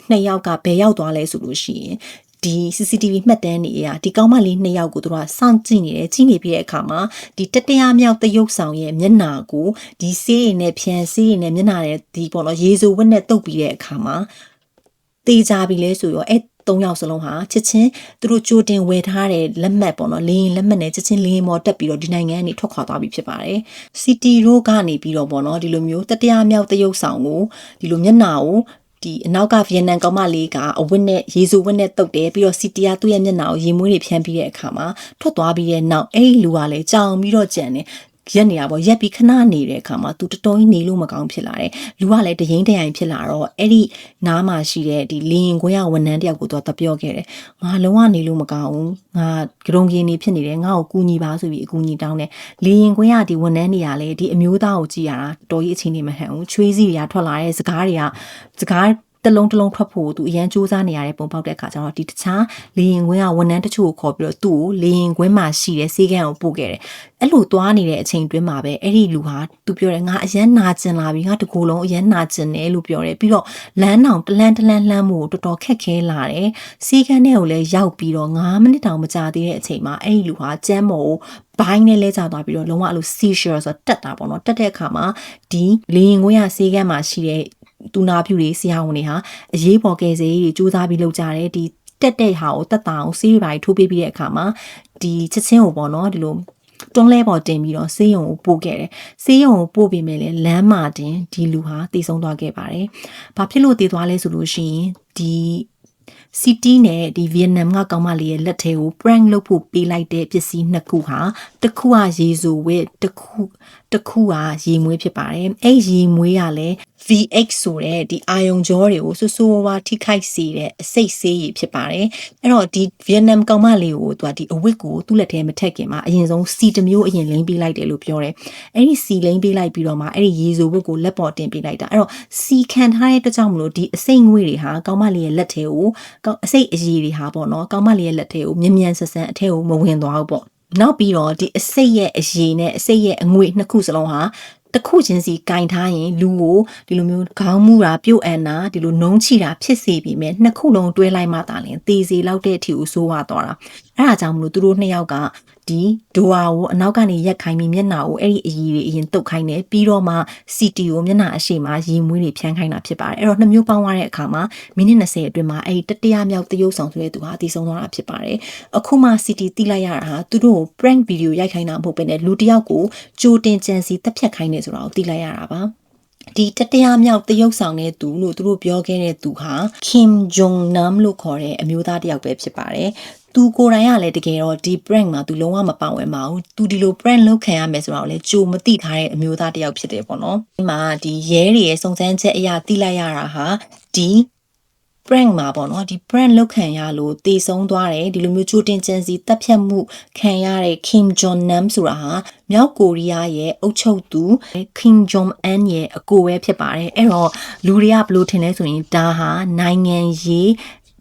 နှစ်ယောက်ကဘယ်ရောက်သွားလဲဆိုလို့ရှိရင်ဒီ CCTV မှတ်တမ်းတွေအရဒီကောင်းမလေးနှစ်ယောက်ကိုသူတို့ကစောင့်ကြည့်နေတယ်ကြည့်နေပြီးတဲ့အခါမှာဒီတတရမြောက်တရုတ်ဆောင်ရဲ့မျက်နာကိုဒီဆေးရည်နဲ့ဖြန်ဆေးရည်နဲ့မျက်နာရဲ့ဒီပေါ့နော်ရေဆိုဝက်နဲ့တုပ်ပြီးတဲ့အခါမှာတေးကြပြီလဲဆိုရောအဲ့သုံးယောက်စလုံးဟာချက်ချင်းသူတို့ကြိုတင်ဝယ်ထားတဲ့လက်မှတ်ပေါ့နော်လေရင်လက်မှတ်နဲ့ချက်ချင်းလေရင်မော်တက်ပြီးတော့ဒီနိုင်ငံကနေထွက်ခွာသွားပြီဖြစ်ပါတယ်။ City Road ကနေပြီးတော့ပေါ့နော်ဒီလိုမျိုးတတရမြောက်တရုတ်ဆောင်ကိုဒီလိုမျက်နာကို ဒီအနောက်ကဗီယက်နမ်ကောင်မလေးကအဝတ်နဲ့ရေစုဝတ်နဲ့တုတ်တယ်ပြီးတော့စီတီယာသူ့ရဲ့မျက်နှာကိုရေမွေးတွေဖြန်းပြီးတဲ့အခါမှာထွက်သွားပြီးတဲ့နောက်အဲ့ဒီလူကလည်းကြောင်ပြီးတော့ကြံတယ် ရက်နေတာပေါ့ရက်ပြီးခဏနေတဲ့အခါမှာ तू တော်တော်ကြီးနေလို့မကောင်းဖြစ်လာတယ်လူကလည်းတရင်တရိုင်ဖြစ်လာတော့အဲ့ဒီနားမှာရှိတဲ့ဒီလင်းခွဲရဝန်ထမ်းတယောက်ကိုသူကတပြောခဲ့တယ်ငါလုံးဝနေလို့မကောင်းဘူးငါကြုံကြီးနေဖြစ်နေတယ်ငါ့ကိုကူညီပါဆိုပြီးအကူညီတောင်းတယ်လင်းခွဲရဒီဝန်ထမ်းတွေကလည်းဒီအမျိုးသားကိုကြည့်ရတာတော်ကြီးအချင်းနေမဟန်ဘူးချွေးစီတွေကထွက်လာတဲ့စကားတွေကစကား တလုံးတလုံးထွက်ဖို့သူအရန်စူးစမ်းနေရတဲ့ပုံပေါက်တဲ့အခါကျတော့ဒီတခြားလေရင်ခွင်းကဝန်ထမ်းတချို့ကိုခေါ်ပြီးတော့သူ့ကိုလေရင်ခွင်းမှာရှိတဲ့ဆေးကန်းကိုပို့ခဲ့တယ်။အဲ့လိုသွားနေတဲ့အချိန်တွင်းမှာပဲအဲ့ဒီလူဟာသူပြောတယ်ငါအရန်နာကျင်လာပြီငါတကူလုံးအရန်နာကျင်တယ်လို့ပြောတယ်ပြီးတော့လမ်းတောင်တလန်းတလန်းလှမ်းမှုကိုတော်တော်ခက်ခဲလာတယ်။ဆေးကန်းထဲကိုလည်းရောက်ပြီးတော့9မိနစ်တောင်မကြာသေးတဲ့အချိန်မှာအဲ့ဒီလူဟာကျမ်းမော်ဘိုင်းနဲ့လဲကျသွားပြီးတော့လုံးဝအဲ့လို seizure ဆိုတက်တာပေါ့နော်တက်တဲ့အခါမှာဒီလေရင်ခွင်းရဆေးကန်းမှာရှိတဲ့ တူနာဖြူတွေဆရာဝန်တွေဟာအရေးပေါ်ကယ်ဆယ်ရေးတွေစူးစမ်းပြီးလုပ်ကြတယ်ဒီတက်တဲ့ဟာကိုတက်တာအောင်ဆေးတွေပါထိုးပေးပြီးတဲ့အခါမှာဒီချက်ချင်းကိုပေါ့နော်ဒီလိုတွန်းလဲပေါ်တင်ပြီးတော့ဆေးရုံကိုပို့ခဲ့တယ်။ဆေးရုံကိုပို့ပြီးမယ်လေလမ်းမှာတင်ဒီလူဟာတည်ဆုံးသွားခဲ့ပါတယ်။ဘာဖြစ်လို့တည်သွားလဲဆိုလို့ရှိရင်ဒီစီတီနဲ့ဒီဗီယက်နမ်ကကောင်မလေးရဲ့လက်ထဲကို prank လုပ်ဖို့ပေးလိုက်တဲ့ပစ္စည်းနှစ်ခုဟာတစ်ခုကရေဆိုဝဲတစ်ခုတစ်ခုကရေမွေးဖြစ်ပါတယ်အဲ့ရေမွေးကလည်း VX ဆိုတဲ့ဒီအာယုံကြောတွေကိုဆူဆူဝါထိခိုက်စေတဲ့အစိတ်ဆေးရည်ဖြစ်ပါတယ်အဲ့တော့ဒီဗီယက်နမ်ကောင်မလေးကိုသူကဒီအဝတ်ကိုသူ့လက်ထဲမထက်ခင်မှာအရင်ဆုံးစီတစ်မျိုးအရင်လိမ့်ပေးလိုက်တယ်လို့ပြောတယ်အဲ့ဒီစီလိမ့်ပေးလိုက်ပြီးတော့မှအဲ့ဒီရေဆိုဝတ်ကိုလက်ပေါ်တင်ပေးလိုက်တာအဲ့တော့စီခံထားတဲ့တကြောင်မလို့ဒီအစိတ်ငွေတွေဟာကောင်မလေးရဲ့လက်ထဲကိုအစိတ်အရည်တွေဟာပေါ့နော်ကောင်မလေးရဲ့လက်ထဲကိုမြ мян ဆဆန်းအထဲကိုမဝင်သွားဘူးပေါ့နောက်ပြီးတော့ဒီအစိတ်ရဲ့အရည်နဲ့အစိတ်ရဲ့အငွေနှစ်ခုစလုံးဟာ တစ်ခုချင်းစီကင်ထားရင်လူကိုဒီလိုမျိုးခေါင်းမူတာပြုတ်အန်တာဒီလိုနှုံးချတာဖြစ်စေပြီးမြဲနှစ်ခုလုံးတွဲလိုက်မှသာလင်သေစီလောက်တဲ့အထိကိုဆိုးဝါသွားတာအဲ့ဒါကြောင့်မလို့သူတို့နှစ်ယောက်က ဒီဒိုဝါကိုအနောက်ကနေရက်ခိုင်းပြီးမျက်နှာကိုအဲ့ဒီအကြီးတွေအရင်တုတ်ခိုင်းတယ်ပြီးတော့မှစီတီကိုမျက်နှာအရှိမှရေမွေးတွေဖြန်းခိုင်းတာဖြစ်ပါတယ်အဲ့တော့နှစ်မျိုးပေါင်းသွားတဲ့အခါမှာမိနစ်20အတွင်းမှာအဲ့ဒီတတိယမြောက်တရုပ်ဆောင်ဆိုတဲ့သူဟာတည်ဆုံးသွားတာဖြစ်ပါတယ်အခုမှစီတီတိလိုက်ရတာဟာသူတို့ကို prank video ရိုက်ခိုင်းတာမဟုတ်ဘဲနဲ့လူတစ်ယောက်ကိုကြိုတင်ကြံစီတက်ဖြတ်ခိုင်းနေဆိုတာကိုတိလိုက်ရတာပါဒီတတိယမြောက်တရုပ်ဆောင်တဲ့သူလို့သူတို့ပြောခဲ့တဲ့သူဟာ Kim Jong Nam လို့ခေါ်တဲ့အမျိုးသားတစ်ယောက်ပဲဖြစ်ပါတယ်။ သူကိုယ်တိုင်ကလည်းတကယ်တော့ဒီ prank မှာသူလုံးဝမပါဝင်ပါဘူး။သူဒီလို prank လုပ်ခံရမယ်ဆိုတာကိုလည်းကြိုမသိထားတဲ့အမျိုးသားတစ်ယောက်ဖြစ်တယ်ပေါ့နော်။ဒီမှာဒီရဲတွေရဲ့စုံစမ်းချက်အရာသိလိုက်ရတာဟာဒီ prank မှာပေါ့နော်ဒီ prank လောက်ခံရလို့တေဆုံးသွားတယ်ဒီလိုမျိုးချိုးတင်ကျန်းစီတပ်ဖြတ်မှုခံရတဲ့ Kim Jong Nam ဆိုတာဟာမြောက်ကိုရီးယားရဲ့အုပ်ချုပ်သူ Kim Jong Un ရဲ့အကိုပဲဖြစ်ပါတယ်အဲ့တော့လူတွေကဘယ်လိုထင်လဲဆိုရင်ဒါဟာနိုင်ငံရေး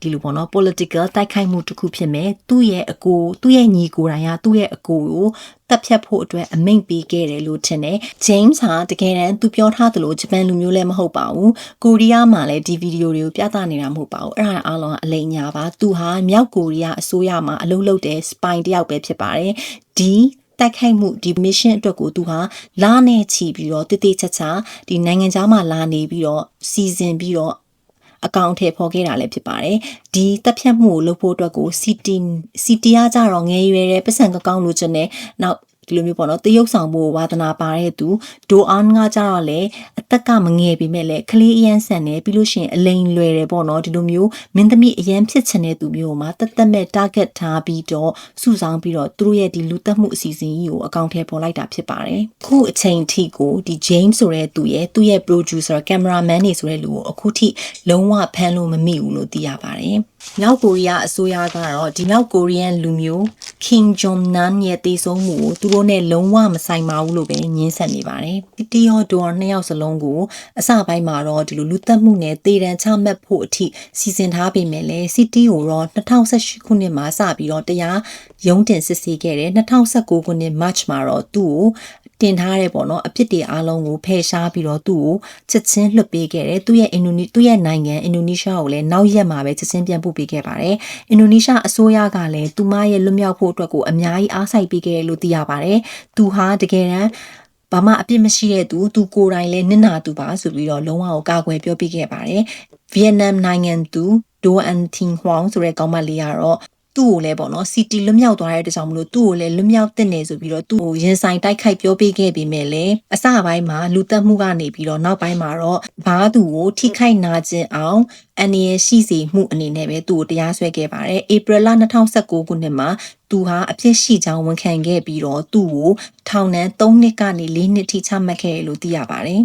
ဒီလိုပေါ့နော် political တိုက်ခိုက်မှုတစ်ခုဖြစ်မယ်သူ့ရဲ့အကိုသူ့ရဲ့ညီကိုယ်တိုင်ကသူ့ရဲ့အကိုကိုတပ်ဖြတ်ဖို့အတွက်အမိန့်ပေးခဲ့တယ်လို့ထင်တယ် James ဟာတကယ်တမ်းသူပြောထားသလိုဂျပန်လူမျိုးလည်းမဟုတ်ပါဘူးကိုရီးယားမှာလည်းဒီဗီဒီယိုတွေကိုပြသနေတာမဟုတ်ပါဘူးအဲ့ဒါအားလုံးကအလိမ်ညာပါသူဟာမြောက်ကိုရီးယားအစိုးရမှာအလုပ်လုပ်တဲ့ spy တယောက်ပဲဖြစ်ပါတယ်ဒီတိုက်ခိုက်မှုဒီ mission အတွက်ကိုသူဟာလာနဲ့ချီပြီးတော့တည်တည်ချာချာဒီနိုင်ငံခြားမှာလာနေပြီးတော့စီစဉ်ပြီးတော့ အကောင့်ထဲပေါ်ခဲ့တာလည်းဖြစ်ပါတယ်ဒီတက်ဖြတ်မှုကိုလုပ်ဖို့အတွက်ကို CT CT ကကြတော့ငယ်ရွယ်တဲ့ပတ်စံကကောင်းလို့ခြင်းနဲ့နောက် ဒီလိုမျိုးပေါ့နော်တရုပ်ဆောင်ဖို့ဝါသနာပါတဲ့သူဒိုအန်ကကြတော့လေအသက်ကမငယ်ပေမဲ့လည်းကလေးအရန်ဆန်နေပြီးလို့ရှိရင်အလိန်လွယ်တယ်ပေါ့နော်ဒီလိုမျိုးမင်းသမီးအရန်ဖြစ်ချင်တဲ့သူမျိုးမှာတသက်မဲ့ target ထားပြီးတော့စုဆောင်ပြီးတော့သူတို့ရဲ့ဒီလူသက်မှုအစီအစဉ်ကြီးကိုအကောင့်ထဲပေါ်လိုက်တာဖြစ်ပါတယ်ခုအချိန်ထိကိုဒီ James ဆိုတဲ့သူရဲ့သူ့ရဲ့ producer cameraman နေဆိုတဲ့လူကိုအခုထိလုံးဝဖမ်းလို့မမိဘူးလို့သိရပါတယ် မြောက်ကိုရီးယားအစိုးရကတော့ဒီမြောက်ကိုရီးယားလူမျိုး Kim Jong Nam ရဲ့တေဆုံးမှုကိုသူတို့နဲ့လုံးဝမဆိုင်ပါဘူးလို့ပဲညင်းဆက်နေပါတယ်။တီယောဒိုနှစ်ယောက်စလုံးကိုအစပိုင်းမှာတော့ဒီလိုလူသက်မှုနဲ့တေတံချမှတ်ဖို့အထိစီစဉ်ထားပေမဲ့လည်းစီတီကိုတော့2018ခုနှစ်မှာစပြီးတော့တရားရုံးတင်စစ်ဆေးခဲ့တယ်2019ခုနှစ် March မှာတော့သူ့ကို တင်ထားတဲ့ပေါ့နော်အဖြစ်တွေအားလုံးကိုဖယ်ရှားပြီးတော့သူ့ကိုချက်ချင်းလွှတ်ပေးခဲ့တယ်သူ့ရဲ့အင်ဒိုနီသူ့ရဲ့နိုင်ငံအင်ဒိုနီးရှားကိုလည်းနောက်ရက်မှာပဲချက်ချင်းပြန်ပို့ပေးခဲ့ပါတယ်အင်ဒိုနီးရှားအစိုးရကလည်းသူမရဲ့လွတ်မြောက်ဖို့အတွက်ကိုအများကြီးအားစိုက်ပေးခဲ့တယ်လို့သိရပါတယ်သူဟာတကယ်တမ်းဘာမှအပြစ်မရှိတဲ့သူသူကိုယ်တိုင်လည်းနစ်နာသူပါဆိုပြီးတော့လုံးဝကိုကာကွယ်ပြောပြခဲ့ပါတယ်ဗီယက်နမ်နိုင်ငံသူဒိုအန်တင်ဟွမ်ဆိုတဲ့ကောင်မလေးကတော့ သူ့ကိုလည်းပေါ့နော်စီတီလွတ်မြောက်သွားတဲ့တကြောင်မလို့သူ့ကိုလည်းလွတ်မြောက်တဲ့နေဆိုပြီးတော့သူ့ကိုရင်ဆိုင်တိုက်ခိုက်ပြောပေးခဲ့ပေမဲ့လည်းအစပိုင်းမှာလူသက်မှုကနေပြီးတော့နောက်ပိုင်းမှာတော့ဘာသူကိုထိခိုက်နာကျင်အောင်အနေရရှိစေမှုအနေနဲ့ပဲသူ့ကိုတရားစွဲခဲ့ပါတယ်ဧပြီလ2019ခုနှစ်မှာသူဟာအဖြစ်ရှိကြောင်းဝန်ခံခဲ့ပြီးတော့သူ့ကိုထောင်ဒဏ်3နှစ်ကနေ4နှစ်ထိချမှတ်ခဲ့တယ်လို့သိရပါတယ်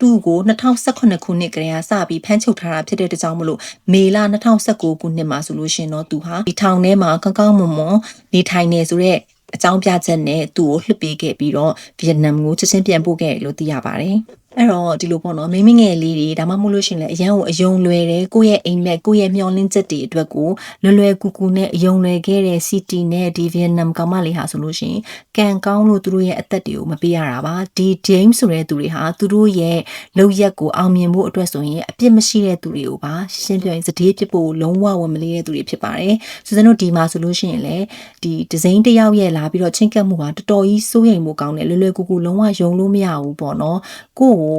သူ့ကို2018ခုနှစ်ကတည်းကစပြီးဖမ်းချုပ်ထားတာဖြစ်တဲ့ကြောင့်မလို့မေလ2019ခုနှစ်မှာဆိုလို့ရှင်တော့သူဟာဒီထောင်ထဲမှာကောင်းကောင်းမွန်မွန်နေထိုင်နေဆိုတော့အကြောင်းပြချက်နဲ့သူ့ကိုလွှတ်ပေးခဲ့ပြီးတော့ဗီယက်နမ်ကိုချက်ချင်းပြန်ပို့ခဲ့တယ်လို့သိရပါတယ်။ အဲ့တော့ဒီလိုပေါ့နော်မိမိငယ်လေးတွေဒါမှမဟုတ်လို့ရှင်လဲအရန်ကိုအယုံလွယ်တယ်ကိုယ့်ရဲ့အိမ်မက်ကိုယ့်ရဲ့မျောလင်းချက်တွေအတွက်ကိုလွယ်လွယ်ကူကူနဲ့အယုံလွယ်ခဲ့တဲ့ city နဲ့ဒီ Vietnam ကောင်မလေးဟာဆိုလို့ရှင်ကံကောင်းလို့သူတို့ရဲ့အသက်တွေကိုမပေးရတာပါဒီ James ဆိုတဲ့သူတွေဟာသူတို့ရဲ့လောက်ရက်ကိုအောင်မြင်ဖို့အတွက်ဆိုရင်အပြစ်မရှိတဲ့သူတွေကိုပါရှင်းပြရင်စတေးဖြစ်ဖို့လုံးဝဝင်မလေးတဲ့သူတွေဖြစ်ပါတယ်ဆိုစံတို့ဒီမှာဆိုလို့ရှိရင်လေဒီဒီဇိန်တယောက်ရဲ့လာပြီးတော့ချင်းကပ်မှုဟာတော်တော်ကြီးစိုးရိမ်မှုကောင်းတယ်လွယ်လွယ်ကူကူလုံးဝယုံလို့မရဘူးပေါ့နော်ကိုကို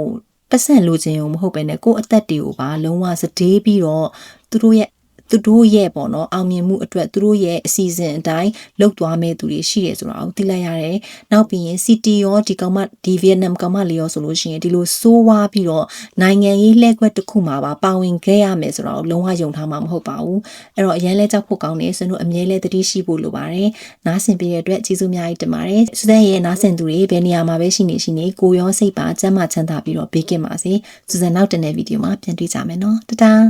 ပတ်စံလိုချင်ုံမဟုတ်ပဲねကိုယ့်အသက်တွေကိုပါလုံးဝစတေးပြီးတော့သူတို့ရဲ့ သူတို့ရဲ့ပေါ့နော်အောင်မြင်မှုအတွက်သူတို့ရဲ့အစီအစဉ်အတိုင်းလုပ်သွားမဲ့သူတွေရှိတယ်ဆိုတာကိုသိလိုက်ရတယ်။နောက်ပြီးရင် CT ရောဒီကောင်မဒီဗီယက်နမ်ကောင်မလေးရောဆိုလို့ရှိရင်ဒီလိုစိုးဝါးပြီးတော့နိုင်ငံရေးလှည့်ကွက်တစ်ခုမှာပါပါဝင်ခဲ့ရမယ်ဆိုတာကိုလုံးဝယုံထားမှာမဟုတ်ပါဘူး။အဲ့တော့အရင်လဲကြောက်ဖို့ကောင်းတယ်ဆိုတော့အမြဲလဲတတိရှိဖို့လိုပါတယ်။နားဆင်ပေးတဲ့အတွက်ကျေးဇူးအများကြီးတင်ပါတယ်။စတဲ့ရဲ့နားဆင်သူတွေဘယ်နေရာမှာပဲရှိနေရှိနေကိုရောစိတ်ပါစမ်းမချမ်းသာပြီးတော့ဘေးကင်းပါစေ။စူဇန်နောက်တနေ့ဗီဒီယိုမှာပြန်တွေ့ကြမယ်နော်။တတား